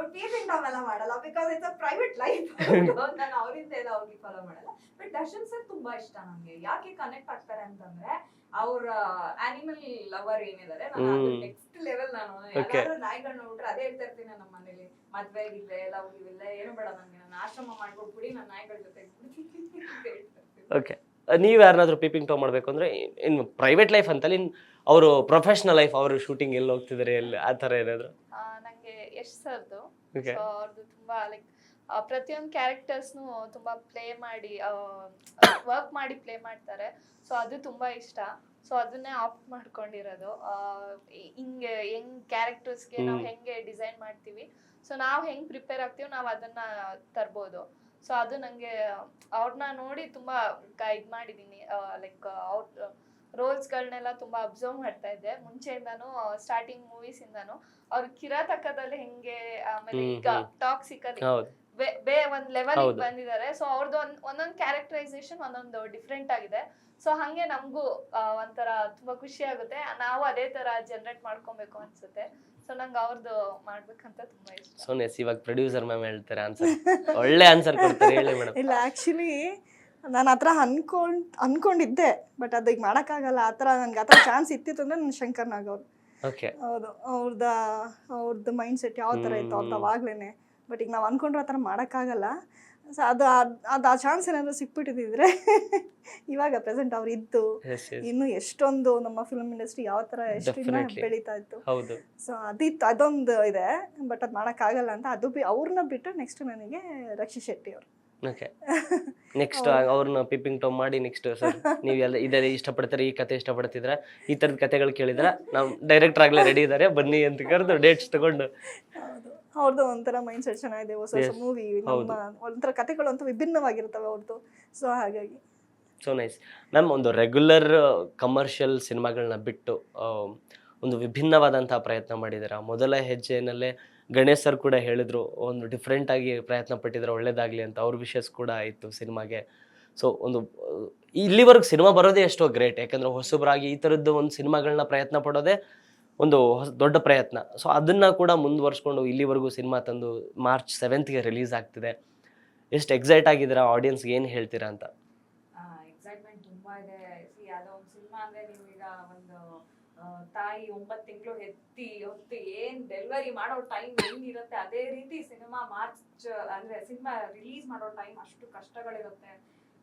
ಬಟ್ ಪೀಪಿಂಗ್ ಟಾಮ್ ಎಲ್ಲ ಮಾಡಲ್ಲ because it's a private life ನಾನು ಅವರಿಂದ ಎಲ್ಲ ಅವ್ರಿಗೆ ಫಾಲೋ ಮಾಡಲ್ಲ. ಬಟ್ ದರ್ಶನ್ ಸರ್ ತುಂಬಾ ಇಷ್ಟ ನಂಗೆ. ಯಾಕೆ ಕನೆಕ್ಟ್ ಆಗ್ತಾರೆ ಅಂತಂದ್ರೆ ಅವ್ರ ಆನಿಮಲ್ ಲವರ್ ಏನಿದ್ದಾರೆ ನಾನು ನೆಕ್ಸ್ಟ್ ಲೆವೆಲ್ ನಾನು. ಯಾರಾದ್ರೂ ನಾಯಿಗಳನ್ನ ನೋಡ್ರೆ ಅದೇ ಹೇಳ್ತಾ ಇರ್ತೀನಿ ನಮ್ಮ ಮನೇಲಿ. ಮದ್ವೆ ಗಿದ್ವೆ ಲವ್ ಇಲ್ಲ ಏನು ಬೇಡ ನಂಗೆ. ನಾನು ಆಶ್ರಮ ಮಾಡ್ಕೊಟ್ಬಿಡಿ ನನ್ನ ನಾಯಿಗಳ ಜೊತೆ ಓಕೆ (laughs) ನೀವ್ ಯಾರನ್ನಾದ್ರೂ ಪೀಪಿಂಗ್ ಟೋ ಮಾಡ್ಬೇಕು ಅಂದ್ರೆ ಇನ್ನು ಪ್ರೈವೇಟ್ ಲೈಫ್ ಅಂತಲ್ಲಿ ಅವರು ಪ್ರೊಫೆಷನಲ್ ಲೈಫ್ ಅವರು ಶೂಟಿಂಗ್ ಎಲ್ಲಿ ಹೋಗ್ತಿದಾರೆ ಎಲ್ಲಿ ಆ ಥರ ಏನಾದ್ರು? ಯಶ್ ಸರ್ದು? ಸೊ ಅವ್ರದ್ದು ತುಂಬಾ ಲೈಕ್ ಪ್ರತಿಯೊಂದು ಕ್ಯಾರೆಕ್ಟರ್ಸ್ನು ತುಂಬಾ ಪ್ಲೇ ಮಾಡಿ ವರ್ಕ್ ಮಾಡಿ ಪ್ಲೇ ಮಾಡ್ತಾರೆ. ಸೊ ಅದು ತುಂಬಾ ಇಷ್ಟ. ಸೊ ಅದನ್ನೇ ಆಪ್ಟ್ ಮಾಡ್ಕೊಂಡಿರೋದು. ಆ, ಹಿಂಗೆ ಹೆಂಗ್ ಕ್ಯಾರೆಕ್ಟರ್ಸ್ಗೆ ನಾವು ಹ್ಮ್. ಹೆಂಗೆ ಡಿಸೈನ್ ಮಾಡ್ತೀವಿ. ಸೊ ನಾವು ಹೆಂಗ್ ಪ್ರಿಪೇರ್ ಆಗ್ತೀವಿ ನಾವು ಅದನ್ನ ತರ್ಬೋದು. ಸೊ ಅದು ನಂಗೆ ಅವ್ರನ್ನ ನೋಡಿ ತುಂಬಾ ಇದ್ ಮಾಡಿದೀನಿ. ಲೈಕ್ ಅವ್ರ ರೋಲ್ಸ್ಗಳನ್ನೆಲ್ಲ ತುಂಬಾ ಅಬ್ಸರ್ವ್ ಮಾಡ್ತಾ ಇದ್ದೆ. ಮುಂಚೆಯಿಂದಾನು ಸ್ಟಾರ್ಟಿಂಗ್ ಮೂವೀಸ್ ಇಂದಾನು. ಅವ್ರ ಕಿರಾತಕದಲ್ಲಿ ಹೆಂಗೆ ಆಮೇಲೆ ಈಗ. ಟಾಕ್ಸಿಕ್ ಅಲ್ಲಿ ಹೌದು. ಬೇ- ಒಂದ್ ಲೆವೆಲ್ ಬಂದಿದ್ದಾರೆ. ಸೊ ಅವ್ರದ್ದು ಒಂದ್ ಒಂದೊಂದ್ ಕ್ಯಾರೆಕ್ಟರೈಸೇಷನ್ ಒಂದೊಂದು ಡಿಫ್ರೆಂಟ್ ಆಗಿದೆ. ಸೊ ಹಂಗೆ ನಮಗೂ ಒಂಥರ ತುಂಬಾ ಖುಷಿ ಆಗುತ್ತೆ. ನಾವು ಅದೇ ತರ ಜನರೇಟ್ ಮಾಡ್ಕೊಬೇಕು ಅನ್ಸುತ್ತೆ. ಸೊ ನಂಗೆ ಅವ್ರದ್ದು ಮಾಡ್ಬೇಕಂತ ತುಂಬಾ ಇಷ್ಟ. ಸೊ ನೆಸ್ ಇವಾಗ ಪ್ರೊಡ್ಯೂಸರ್ ಮ್ಯಾಮ್ ಹೇಳ್ತಾರೆ ಆನ್ಸರ್ ಒಳ್ಳೆ ಆನ್ಸರ್ ಕೊಡ್ತಾರೆ. ಹೇಳಿ ಮೇಡಮ್ ಇಲ್ಲ ಆ್ಯಕ್ಚುಲಿ ನಾನು ಆ ಥರ ಅನ್ಕೊಂಡ್ ಅನ್ಕೊಂಡಿದ್ದೆ ಬಟ್ ಅದು ಈಗ ಮಾಡೋಕ್ಕಾಗಲ್ಲ. ಆ ಥರ ನನಗೆ ಆ ಥರ ಚಾನ್ಸ್ ಇತ್ತಿತ್ತು ಅಂದ್ರೆ ನನ್ನ ಶಂಕರ್ ನಾಗ್ ಅವ್ರು ಓಕೆ ಹೌದು. ಅವ್ರದ ಅವ್ರದ್ದು ಮೈಂಡ್ ಸೆಟ್ ಯಾವ ಥರ ಇತ್ತು ಅವ್ರದ್ದು ಅವಾಗ್ಲೇನೆ. ಬಟ್ ಈಗ ನಾವು ಅನ್ಕೊಂಡ್ರೆ ಆ ಥರ ಮಾಡೋಕ್ಕಾಗಲ್ಲ. ಸೊ ಅದು ಅದ್- ಆ ಚಾನ್ಸ್ ಏನಾದರೂ ಸಿಕ್ಬಿಟ್ಟಿದ್ರೆ (laughs) ಇವಾಗ ಪ್ರೆಸೆಂಟ್ ಅವ್ರು ಇದ್ದು ಇನ್ನು ಎಷ್ಟೊಂದು ನಮ್ಮ ಫಿಲ್ಮ್ ಇಂಡಸ್ಟ್ರಿ ಯಾವ ಥರ ಎಷ್ಟು ಇನ್ನೂ Definitely. ಬೆಳೀತಾ ಇತ್ತು. ಹೌದು. ಸೊ ಅದಿತ್ತು ಅದೊಂದು ಇದೆ ಬಟ್ ಅದು ಮಾಡೋಕ್ಕಾಗಲ್ಲ ಅಂತ ಅದು ಬಿ ಅವ್ರನ್ನ ಬಿಟ್ಟು ನೆಕ್ಸ್ಟ್ ನನಗೆ ರಕ್ಷಿ ಶೆಟ್ಟಿ ಅವರು ಓಕೆ ನೆಕ್ಸ್ಟ್ (laughs) ಅವ್ರನ್ನ ಪಿಪ್ಪಿಂಗ್ ಟೋಮ್ ಮಾಡಿ ನೆಕ್ಸ್ಟ್ ಸರ್ ನೀವು ಎಲ್ಲ ಇದೇ ಇಷ್ಟಪಡ್ತಾರೆ ಈ ಕತೆ ಇಷ್ಟಪಡ್ತಿದ್ರೆ ಈ ಥರದ ಕತೆಗಳು ಕೇಳಿದ್ರ ನಾವು ಡೈರೆಕ್ಟರ್ ಆಗಲೇ ರೆಡಿ ಇದ್ದಾರೆ ಬನ್ನಿ ಅಂತ ಕರೆದು ಡೇಟ್ಸ್ ತಗೊಂಡು. ಅವ್ರದ್ದು ಒಂಥರ ಮೈಂಡ್ ಸೆಟ್ ಚೆನ್ನಾಗಿದೆ ಹೊಸ ಹೊಸ. ಮೂವಿ ಒಂಥರ ಕತೆಗಳು ಅಂತೂ ವಿಭಿನ್ನವಾಗಿರ್ತವೆ ಅವ್ರದ್ದು ಸೊ ಹಾಗಾಗಿ. ಸೊ ನೈಸ್ ಮ್ಯಾಮ್ ಒಂದು ರೆಗ್ಯುಲರ್ ಕಮರ್ಷಿಯಲ್ ಸಿನಿಮಾಗಳನ್ನ ಬಿಟ್ಟು ಒಂದು ವಿಭಿನ್ನವಾದಂಥ ಪ್ರಯತ್ನ ಮಾಡಿದ್ದೀರಾ? ಮೊದಲ ಹೆಜ್ಜೆನಲ್ಲೇ ಗಣೇಶ್ ಸರ್ ಕೂಡ ಹೇಳಿದ್ರು, ಒಂದು ಡಿಫ್ರೆಂಟ್ ಆಗಿ ಪ್ರಯತ್ನ ಪಟ್ಟಿದ್ರೆ ಒಳ್ಳೇದಾಗ್ಲಿ ಅಂತ. ಅವ್ರ ವಿಷಸ್ ಕೂಡ ಇತ್ತು ಸಿನಿಮಾಗೆ. ಸೊ ಒಂದು, ಇಲ್ಲಿವರೆಗೂ ಸಿನಿಮಾ ಬರೋದೇ ಎಷ್ಟೋ ಗ್ರೇಟ್ ಯಾಕಂದ್ರೆ ಹೊಸಬರಾಗಿ ಈ ಥರದ್ದು ಒಂದು ಸಿನಿಮಾಗಳನ್ನ ಪ್ರಯತ್ನ ಪಡೋದೇ ಒಂದು ಹೊಸ, ದೊಡ್ಡ ಪ್ರಯತ್ನ. ಸೊ ಅದನ್ನ ಕೂಡ ಮುಂದುವರ್ಸ್ಕೊಂಡು ಇಲ್ಲಿವರೆಗೂ ಸಿನಿಮಾ ತಂದು ಮಾರ್ಚ್ ಸೆವೆಂತ್ಗೆ ರಿಲೀಸ್ ಆಗ್ತಿದೆ. ಎಷ್ಟು ಎಕ್ಸೈಟ್ ಆಗಿದ್ದೀರಾ ಆಡಿಯನ್ಸ್ಗೆ ಏನು ಹೇಳ್ತೀರಾ ಅಂತ ಎಕ್ಸೈಟ್ಮೆಂಟ್ ತುಂಬಾ ಇದೆ ಸಿ ಯಾವ್ದೋ ಒಂದು ಸಿನಿಮಾ ಅಂದ್ರೆ ನೀವು ಈಗ ಒಂದು ಆ, ತಾಯಿ ಒಂಬತ್ತು ತಿಂಗಳು ಎತ್ತಿ ಹೊತ್ತು ಏನ್ ಡೆಲಿವರಿ ಮಾಡೋ ಟೈಮ್ ಏನಿರುತ್ತೆ ಅದೇ ರೀತಿ ಸಿನಿಮಾ ಮಾರ್ಚ್ ಅಂದ್ರೆ ಸಿನಿಮಾ ರಿಲೀಸ್ ಮಾಡೋ ಟೈಮ್ ಅಷ್ಟು ಕಷ್ಟಗಳಿರುತ್ತೆ.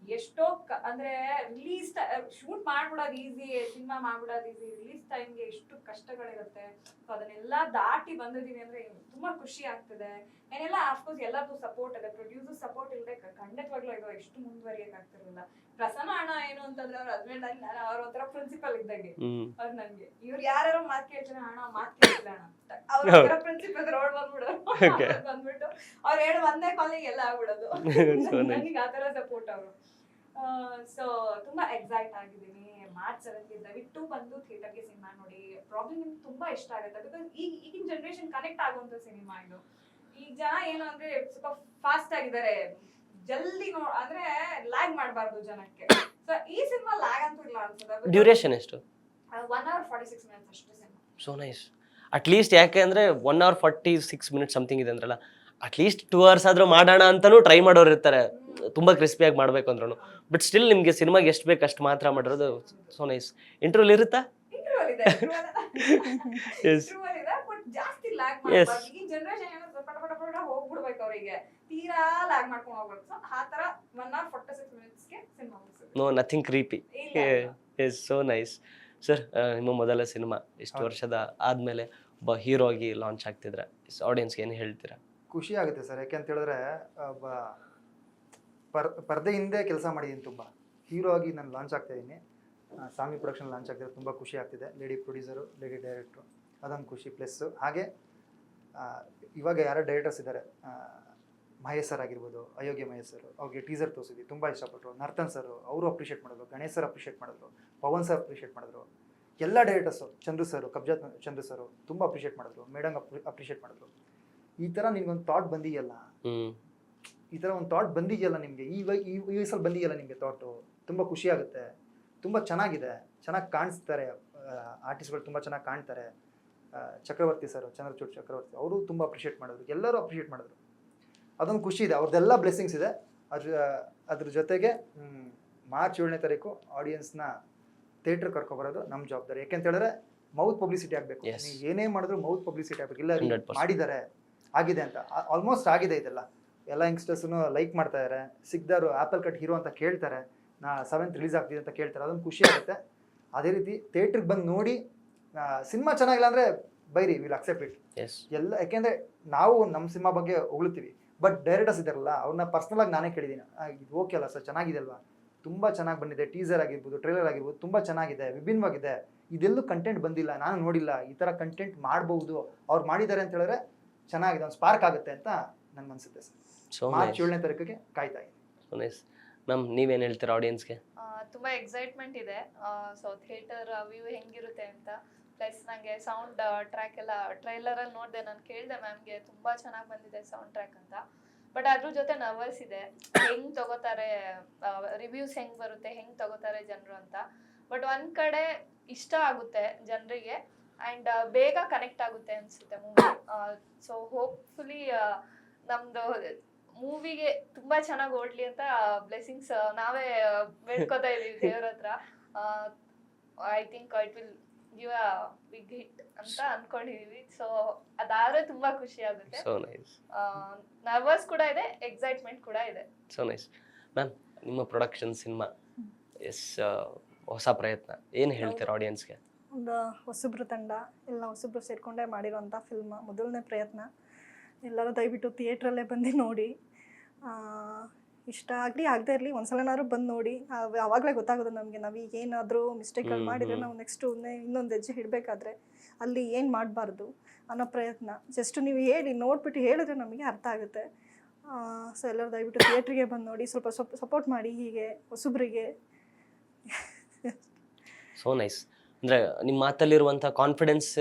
ಎಷ್ಟೋ ಅಂದ್ರೆ ರಿಲೀಸ್ ಶೂಟ್ ಮಾಡ್ಬಿಡೋದು ಈಸಿ ಸಿನಿಮಾ ಮಾಡ್ಬಿಡೋದು ಈಸಿ ರಿಲೀಸ್ ಟೈಮ್ಗೆ ಎಷ್ಟು ಕಷ್ಟಗಳಿರುತ್ತೆ. ಸೊ ಅದನ್ನೆಲ್ಲ ದಾಟಿ ಬಂದಿದೀನಿ ಅಂದ್ರೆ ತುಂಬಾ ಖುಷಿ ಆಗ್ತದೆ. ಏನೆಲ್ಲ ಅಫ್ಕೋರ್ಸ್ ಎಲ್ಲರಿಗೂ ಸಪೋರ್ಟ್ ಇದೆ. ಪ್ರೊಡ್ಯೂಸರ್ ಸಪೋರ್ಟ್ ಇಲ್ಲದೆ ಖಂಡಿತವಾಗ್ಲೂ ಇದು ಎಷ್ಟು ಮುಂದುವರಿಯಕ್ ಆಗ್ತಿರ್ಲಿಲ್ಲ ಪ್ರಸನ್ನ ಅಣ್ಣ ಏನು ಅಂತಂದ್ರೆ ಅವ್ರ ಹಸ್ಬೆಂಡ್ ನಾನು ಅವ್ರ ಒಂಥರ ಪ್ರಿನ್ಸಿಪಲ್ ಇದ್ದಂಗೆ. ಅವ್ರು ನನ್ಗೆ ಇವ್ರು ಯಾರು ಮಾತ್ ಕೇಳ್ತಾರೆ ಅಣ್ಣ? ಮಾತ್ ಕೇಳ್ತಿಲ್ಲ ಅಣ್ಣ. ಅವ್ರ. Principal road ಬಂದ್ಬಿಡೋರು. (laughs) ಬಂದ್ಬಿಟ್ಟು ಅವ್ರು ಹೇಳಿ ಒಂದೇ ಕಾಲಿಗೆ ಎಲ್ಲ ಆಗ್ಬಿಡೋದು. (laughs) ನನಗೆ ಆ ಆತರ ಸಪೋರ್ಟ್ ಅವರು. ಸೊ ತುಂಬಾ ಎಕ್ಸೈಟ್ ಆಗಿದ್ದೀನಿ. ಮಾರ್ಚ್ ಸೆವೆಂತ್ ದಯವಿಟ್ಟು ಬಂದು ಥಿಯೇಟರ್ಗೆ ಸಿನಿಮಾ ನೋಡಿ. ಪ್ರಾಬ್ಲಮ್ ನಿಮ್ಗೆ ತುಂಬಾ ಇಷ್ಟ ಆಗುತ್ತೆ ಬಿಕಾಸ್ ಈಗ ಈಗಿನ ಜನರೇಷನ್ ಕನೆಕ್ಟ್ ಆಗುವಂತ ಸಿನಿಮಾ ಇದು. ಈಗ ಜನ ಏನು ಅಂದ್ರೆ ಸ್ವಲ್ಪ ಫಾಸ್ಟ್ ಆಗಿದ್ದಾರೆ. ಜಲ್ದಿ ನೋ ಅಂದ್ರೆ ಲ್ಯಾಗ್ ಮಾಡಬಾರ್ದು ಜನಕ್ಕೆ. ಸೊ ಈ ಸಿನಿಮಾ ಲ್ಯಾಗ್ ಅಂತೂ ಇಲ್ಲ ಅನ್ಸುತ್ತೆ. ಡ್ಯೂರೇಷನ್ ಎಷ್ಟು? One hour forty six minutes ಅಷ್ಟು cinema so nice at least ಯಾಕೆ ಅಂದರೆ one hour forty six minutes something ಇದೆ ಅಂದ್ರಲ್ಲ. ಅಟ್ಲೀಸ್ಟ್ ಟೂ ಅವರ್ಸ್ ಆದರೂ ಮಾಡೋಣ ಅಂತಲೂ ಟ್ರೈ ಮಾಡೋರು ಇರ್ತಾರೆ. ತುಂಬ ಕ್ರಿಸ್ಪಿಯಾಗಿ ಮಾಡಬೇಕು ಅಂದ್ರೂ ಬಟ್ ಸ್ಟಿಲ್ ನಿಮಗೆ ಸಿನಿಮಾಗೆ ಎಷ್ಟು ಬೇಕು ಅಷ್ಟು ಮಾತ್ರ ಮಾಡಿರೋದು ಸೊ ನೈಸ್ ಇಂಟರ್ವ್ಯೂಲ್ ಇರುತ್ತಾ? ಎಸ್ (laughs) ಜಾಸ್ತಿ ಲ್ಯಾಗ್ Yes. ಮಾಡಬಾರ್ದು. ಈ ಜನರೇಷನ್ ಏನೋ ಪಟ ಪಟ ಪಟ ಹೋಗ್ಬಿಡ್ಬೇಕು ಅವರಿಗೆ. ತೀರಾ ಲ್ಯಾಗ್ ಮಾಡ್ಕೊಂಡು ಹೋಗ್ಬೇಕು. ಆ ತರ one hour forty six ಮಿನಿಟ್ಸ್ಗೆ cinema no nothing creepy. Yes so nice sir ನಿಮ್ಮ ಮೊದಲ ಸಿನಿಮಾ ಇಷ್ಟು ವರ್ಷದ ಆದಮೇಲೆ ಒಬ್ಬ ಹೀರೋ ಆಗಿ ಲಾಂಚ್ ಆಗ್ತಿದ್ರೆ ಆಡಿಯನ್ಸ್ಗೆ ಏನು ಹೇಳ್ತೀರಾ? ಖುಷಿ ಆಗುತ್ತೆ ಸರ್. ಯಾಕೆ ಅಂತ ಹೇಳಿದ್ರೆ ಒಬ್ಬ ಪರ್ ಪರ್ದೆ ಹಿಂದೆ ಕೆಲಸ ಮಾಡಿದ್ದೀನಿ ತುಂಬ. ಹೀರೋ ಆಗಿ ನಾನು ಲಾಂಚ್ ಆಗ್ತಾ ಇದ್ದೀನಿ. ಸಾಮಿ ಪ್ರೊಡಕ್ಷನ್ ಲಾಂಚ್ ಆಗ್ತಿದೆ. ತುಂಬ ಖುಷಿ ಆಗ್ತಿದೆ. ಲೇಡಿ ಪ್ರೊಡ್ಯೂಸರು, ಲೇಡಿ ಡೈರೆಕ್ಟ್ರು, ಅದೊಂದು ಖುಷಿ ಪ್ಲಸ್ಸು. ಹಾಗೆ ಇವಾಗ ಯಾರೋ ಡೈರೆಕ್ಟರ್ಸ್ ಇದ್ದಾರೆ. ಮಹೇಶ್ ಸರ್ ಆಗಿರ್ಬೋದು, ಅಯೋಗ್ಯ ಮಹೇಶ್ ಸರ್, ಅವ್ರಿಗೆ ಟೀಸರ್ ತೋರಿಸಿದ್ವಿ. ತುಂಬ ಇಷ್ಟಪಟ್ಟರು. ನರ್ತನ್ ಸರ್, ಅವರು ಅಪ್ರಿಷಿಯೇಟ್ ಮಾಡಿದ್ರು. ಗಣೇಶ್ ಸರ್ ಅಪ್ರಿಷಿಯೇಟ್ ಮಾಡಿದ್ರು. ಪವನ್ ಸರ್ ಅಪ್ರಿಷಿಯೇಟ್ ಮಾಡಿದ್ರು. ಎಲ್ಲ directors, Chandru sir Kabza Chandru sir, ತುಂಬ ಅಪ್ರಿಷಿಯೇಟ್ ಮಾಡಿದ್ರು. ಮೇಡಮ್ ಅಪ್ರಿಷಿಯೇಟ್ ಮಾಡಿದ್ರು. ಈ ತರ ನಿನ್ಗೊಂದು ಥಾಟ್ ಬಂದಿದೆಯಲ್ಲ? ಈ ತರ ಒಂದು ಥಾಟ್ ಬಂದಿದೆಯಲ್ಲ ನಿಮಗೆ? ಈ ಈ ವಯಸ್ಸಲ್ಲಿ ಬಂದಿದೆಯಲ್ಲ ನಿಮಗೆ ಥಾಟು ತುಂಬಾ ಖುಷಿ ಆಗುತ್ತೆ. ತುಂಬಾ ಚೆನ್ನಾಗಿದೆ. ಚೆನ್ನಾಗಿ ಕಾಣಿಸ್ತಾರೆ ಆರ್ಟಿಸ್ಟ್ಗಳು ತುಂಬಾ ಚೆನ್ನಾಗಿ ಕಾಣ್ತಾರೆ. ಚಕ್ರವರ್ತಿ ಸರ್ ಚಂದ್ರಚೂಡ್ ಚಕ್ರವರ್ತಿ ಅವರು ತುಂಬ ಅಪ್ರಿಷಿಯೇಟ್ ಮಾಡಿದ್ರು. ಎಲ್ಲರೂ ಅಪ್ರಿಷಿಯೇಟ್ ಮಾಡಿದ್ರು. ಅದೊಂದು ಖುಷಿ ಇದೆ. ಅವ್ರದ್ದೆಲ್ಲ ಬ್ಲೆಸ್ಸಿಂಗ್ಸ್ ಇದೆ. ಅದ್ರ ಅದ್ರ ಜೊತೆಗೆ ಮಾರ್ಚ್ ಏಳನೇ ತಾರೀಕು ಆಡಿಯನ್ಸ್ನ ಥಿಯೇಟ್ರ್ ಕರ್ಕೊಬರೋದು ನಮ್ಮ ಜವಾಬ್ದಾರಿ. ಯಾಕೆಂತ ಹೇಳಿದ್ರೆ ಮೌತ್ ಪಬ್ಲಿಸಿಟಿ ಆಗಬೇಕು. ಏನೇ ಮಾಡಿದ್ರು ಮೌತ್ ಪಬ್ಲಿಸಿಟಿ ಆಗಬೇಕು. ಇಲ್ಲ ರೀ, 100%. ಮಾಡಿದ್ದಾರೆ. ಆಗಿದೆ ಅಂತ. ಆಲ್ಮೋಸ್ಟ್ ಆಗಿದೆ ಇದೆಲ್ಲ. ಎಲ್ಲ ಯಂಗ್ಸ್ಟರ್ಸ್ನು ಲೈಕ್ ಮಾಡ್ತಾ ಇದ್ದಾರೆ ಸಿಗ್ದಾರು ಆಪಲ್ ಕಟ್ ಹೀರೋ ಅಂತ ಕೇಳ್ತಾರೆ. ನಾ ಸೆವೆಂತ್ ರಿಲೀಸ್ ಆಗ್ತಿದೆ ಅಂತ ಕೇಳ್ತಾರೆ. ಅದೊಂದು ಖುಷಿ ಆಗುತ್ತೆ. ಅದೇ ರೀತಿ ಥಿಯೇಟ್ರಿಗೆ ಬಂದು ನೋಡಿ ಸಿನಿಮಾ ಚೆನ್ನಾಗಿಲ್ಲ ಅಂದರೆ ಬೈರಿ ವಿಲ್ ಅಕ್ಸೆಪ್ಟ್ ಇಟ್ ಎಲ್ಲ ಯಾಕೆಂದರೆ ನಾವು ನಮ್ಮ ಸಿನಿಮಾ ಬಗ್ಗೆ ಹೊಗಳ್ತೀವಿ ಬಟ್ ಡೈರೆಕ್ಟರ್ಸ್ ಇದ್ದಾರಲ್ಲ ಅವ್ರನ್ನ ಪರ್ಸ್ನಲ್ ಆಗಿ ನಾನೇ ಕೇಳಿದ್ದೀನಿ. ಇದು ಓಕೆ ಅಲ್ಲ ಸರ್ ಚೆನ್ನಾಗಿದೆ ಅಲ್ವಾ? ತುಂಬ ಚೆನ್ನಾಗಿ ಬಂದಿದೆ. ಟೀಸರ್ ಆಗಿರ್ಬೋದು ಟ್ರೇಲರ್ ಆಗಿರ್ಬೋದು ತುಂಬ ಚೆನ್ನಾಗಿದೆ ವಿಭಿನ್ನವಾಗಿದೆ. ಇದೆಲ್ಲೂ ಕಂಟೆಂಟ್ ಬಂದಿಲ್ಲ. ನಾನು ನೋಡಿಲ್ಲ. ಈ ಥರ ಕಂಟೆಂಟ್ ಮಾಡ್ಬೋದು. ಅವ್ರು ಮಾಡಿದ್ದಾರೆ ಅಂತ ಹೇಳಿದ್ರೆ ಚೆನ್ನಾಗಿದೆ ಒಂದು ಸ್ಪಾರ್ಕ್ ಆಗುತ್ತೆ ಅಂತ ನನ್ಗೆ ಅನ್ಸುತ್ತೆ ಸರ್. ಸೊ ಮಾರ್ಚ್ ಏಳನೇ ತಾರೀಕಿಗೆ ಕಾಯ್ತಾ ಇದ್ದೀನಿ. ನೈಸ್ ಮ್ಯಾಮ್ ನೀವೇನು ಹೇಳ್ತೀರಾ ಆಡಿಯನ್ಸ್ಗೆ ಆ, ತುಂಬಾ ಎಕ್ಸೈಟ್ಮೆಂಟ್ ಇದೆ. ಸೊ ಥಿಯೇಟರ್ ವ್ಯೂ ಹೆಂಗಿರುತ್ತೆ ಅಂತ. ಪ್ಲಸ್ ನನಗೆ ಸೌಂಡ್ ಟ್ರ್ಯಾಕ್ ಎಲ್ಲ ಟ್ರೈಲರ್ ಅಲ್ಲಿ ನೋಡಿದೆ ನಾನು ಕೇಳಿದೆ ಮ್ಯಾಮ್ಗೆ ತುಂಬಾ ಚೆನ್ನಾಗಿ ಬಂದಿದೆ ಸೌಂಡ್ ಟ್ರ್ಯಾಕ್ ಅಂತ. ಬಟ್ ಅದ್ರ ಜೊತೆ ನರ್ವಸ್ ಇದೆ. ಹೆಂಗ್ ತಗೋತಾರೆ ರಿವ್ಯೂಸ್ ಹೆಂಗ್ ಬರುತ್ತೆ ಹೆಂಗ್ ತಗೋತಾರೆ ಜನರು ಅಂತ. ಬಟ್ ಒಂದ್ ಕಡೆ ಇಷ್ಟ ಆಗುತ್ತೆ ಜನರಿಗೆ. ಅಂಡ್ ಬೇಗ ಕನೆಕ್ಟ್ ಆಗುತ್ತೆ ಅನ್ಸುತ್ತೆ ಮೂವಿ ಸೊ ಹೋಪ್ಫುಲಿ ನಮ್ದು ಮೂವಿಗೆ ತುಂಬಾ ಚೆನ್ನಾಗಿ ಓಡ್ಲಿ ಅಂತ ಬ್ಲೆಸ್ಸಿಂಗ್ಸ್ ನಾವೇ ಬೇಡ್ಕೋತಾ ಇದೀವಿ (laughs) ದೇವ್ರ ಹತ್ರ. I think it will give a big hit ಅಂತ ಅನ್ಕೊಂಡಿದೀವಿ. ಸೊ ಅದಾದ್ರೆ ತುಂಬಾ ಖುಷಿ ಆಗುತ್ತೆ. ನರ್ವಸ್ ಕೂಡ ಇದೆ ಎಕ್ಸೈಟ್ಮೆಂಟ್ ಕೂಡ ಇದೆ. ಸೊ ನೈಸ್ ಮ್ಯಾಮ್ ನಿಮ್ಮ ಪ್ರೊಡಕ್ಷನ್ ಸಿನಿಮಾ ಎಸ್ ಹೊಸ ಪ್ರಯತ್ನ. ಏನು ಹೇಳ್ತೀರಾ ಆಡಿಯನ್ಸ್ಗೆ ಒಂದು ಹೊಸಬ್ರು ತಂಡ ಎಲ್ಲ ಹೊಸಬ್ರು ಸೇರಿಕೊಂಡೇ ಮಾಡಿರೋಂಥ ಫಿಲ್ಮ್ ಮೊದಲನೇ ಪ್ರಯತ್ನ. ಎಲ್ಲರೂ ದಯವಿಟ್ಟು ಥಿಯೇಟ್ರಲ್ಲೇ ಬಂದು ನೋಡಿ. ಇಷ್ಟ ಆಗಲಿ ಆಗದೆ ಇರಲಿ ಒಂದ್ಸಲನಾದ್ರು ಬಂದು ನೋಡಿ. ಆವಾಗಲೇ ಗೊತ್ತಾಗೋದು ನಮಗೆ ನಾವು ಈಗ ಏನಾದರೂ ಮಿಸ್ಟೇಕ್ಗಳು ಮಾಡಿದರೆ. ನಾವು ನೆಕ್ಸ್ಟು ಇನ್ನೊಂದು ಹೆಜ್ಜೆ ಇಡಬೇಕಾದ್ರೆ ಅಲ್ಲಿ ಏನು ಮಾಡಬಾರ್ದು ಅನ್ನೋ ಪ್ರಯತ್ನ. ಜಸ್ಟ್ ನೀವು ಹೇಳಿ ನೋಡ್ಬಿಟ್ಟು ಹೇಳಿದ್ರೆ ನಮಗೆ ಅರ್ಥ ಆಗುತ್ತೆ. ಸೊ ಎಲ್ಲರೂ ದಯವಿಟ್ಟು ಥಿಯೇಟ್ರಿಗೆ ಬಂದು ನೋಡಿ ಸ್ವಲ್ಪ ಸಪೋರ್ಟ್ ಮಾಡಿ ಹೀಗೆ ಹೊಸಬ್ರಿಗೆ. ಸೊ ನೈಸ್ ಅಂದರೆ ನಿಮ್ಮ ಮಾತಲ್ಲಿರುವಂಥ ಕಾನ್ಫಿಡೆನ್ಸ್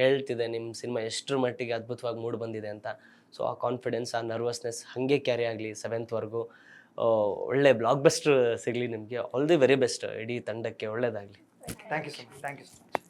ಹೇಳ್ತಿದೆ. ನಿಮ್ಮ ಸಿನಿಮಾ ಎಷ್ಟರ ಮಟ್ಟಿಗೆ ಅದ್ಭುತವಾಗಿ ಮೂಡ್ ಬಂದಿದೆ ಅಂತ. ಸೊ ಆ ಕಾನ್ಫಿಡೆನ್ಸ್ ಆ ನರ್ವಸ್ನೆಸ್ ಹಾಗೆ ಕ್ಯಾರಿ ಆಗಲಿ ಸೆವೆಂತ್ವರೆಗೂ ಒಳ್ಳೆ ಬ್ಲಾಕ್ ಬೆಸ್ಟ್ ಸಿಗಲಿ ನಿಮಗೆ. ಆಲ್ ದಿ ವೆರಿ ಬೆಸ್ಟ್ ಇಡೀ ತಂಡಕ್ಕೆ ಒಳ್ಳೆಯದಾಗಲಿ thank you so much thank you so much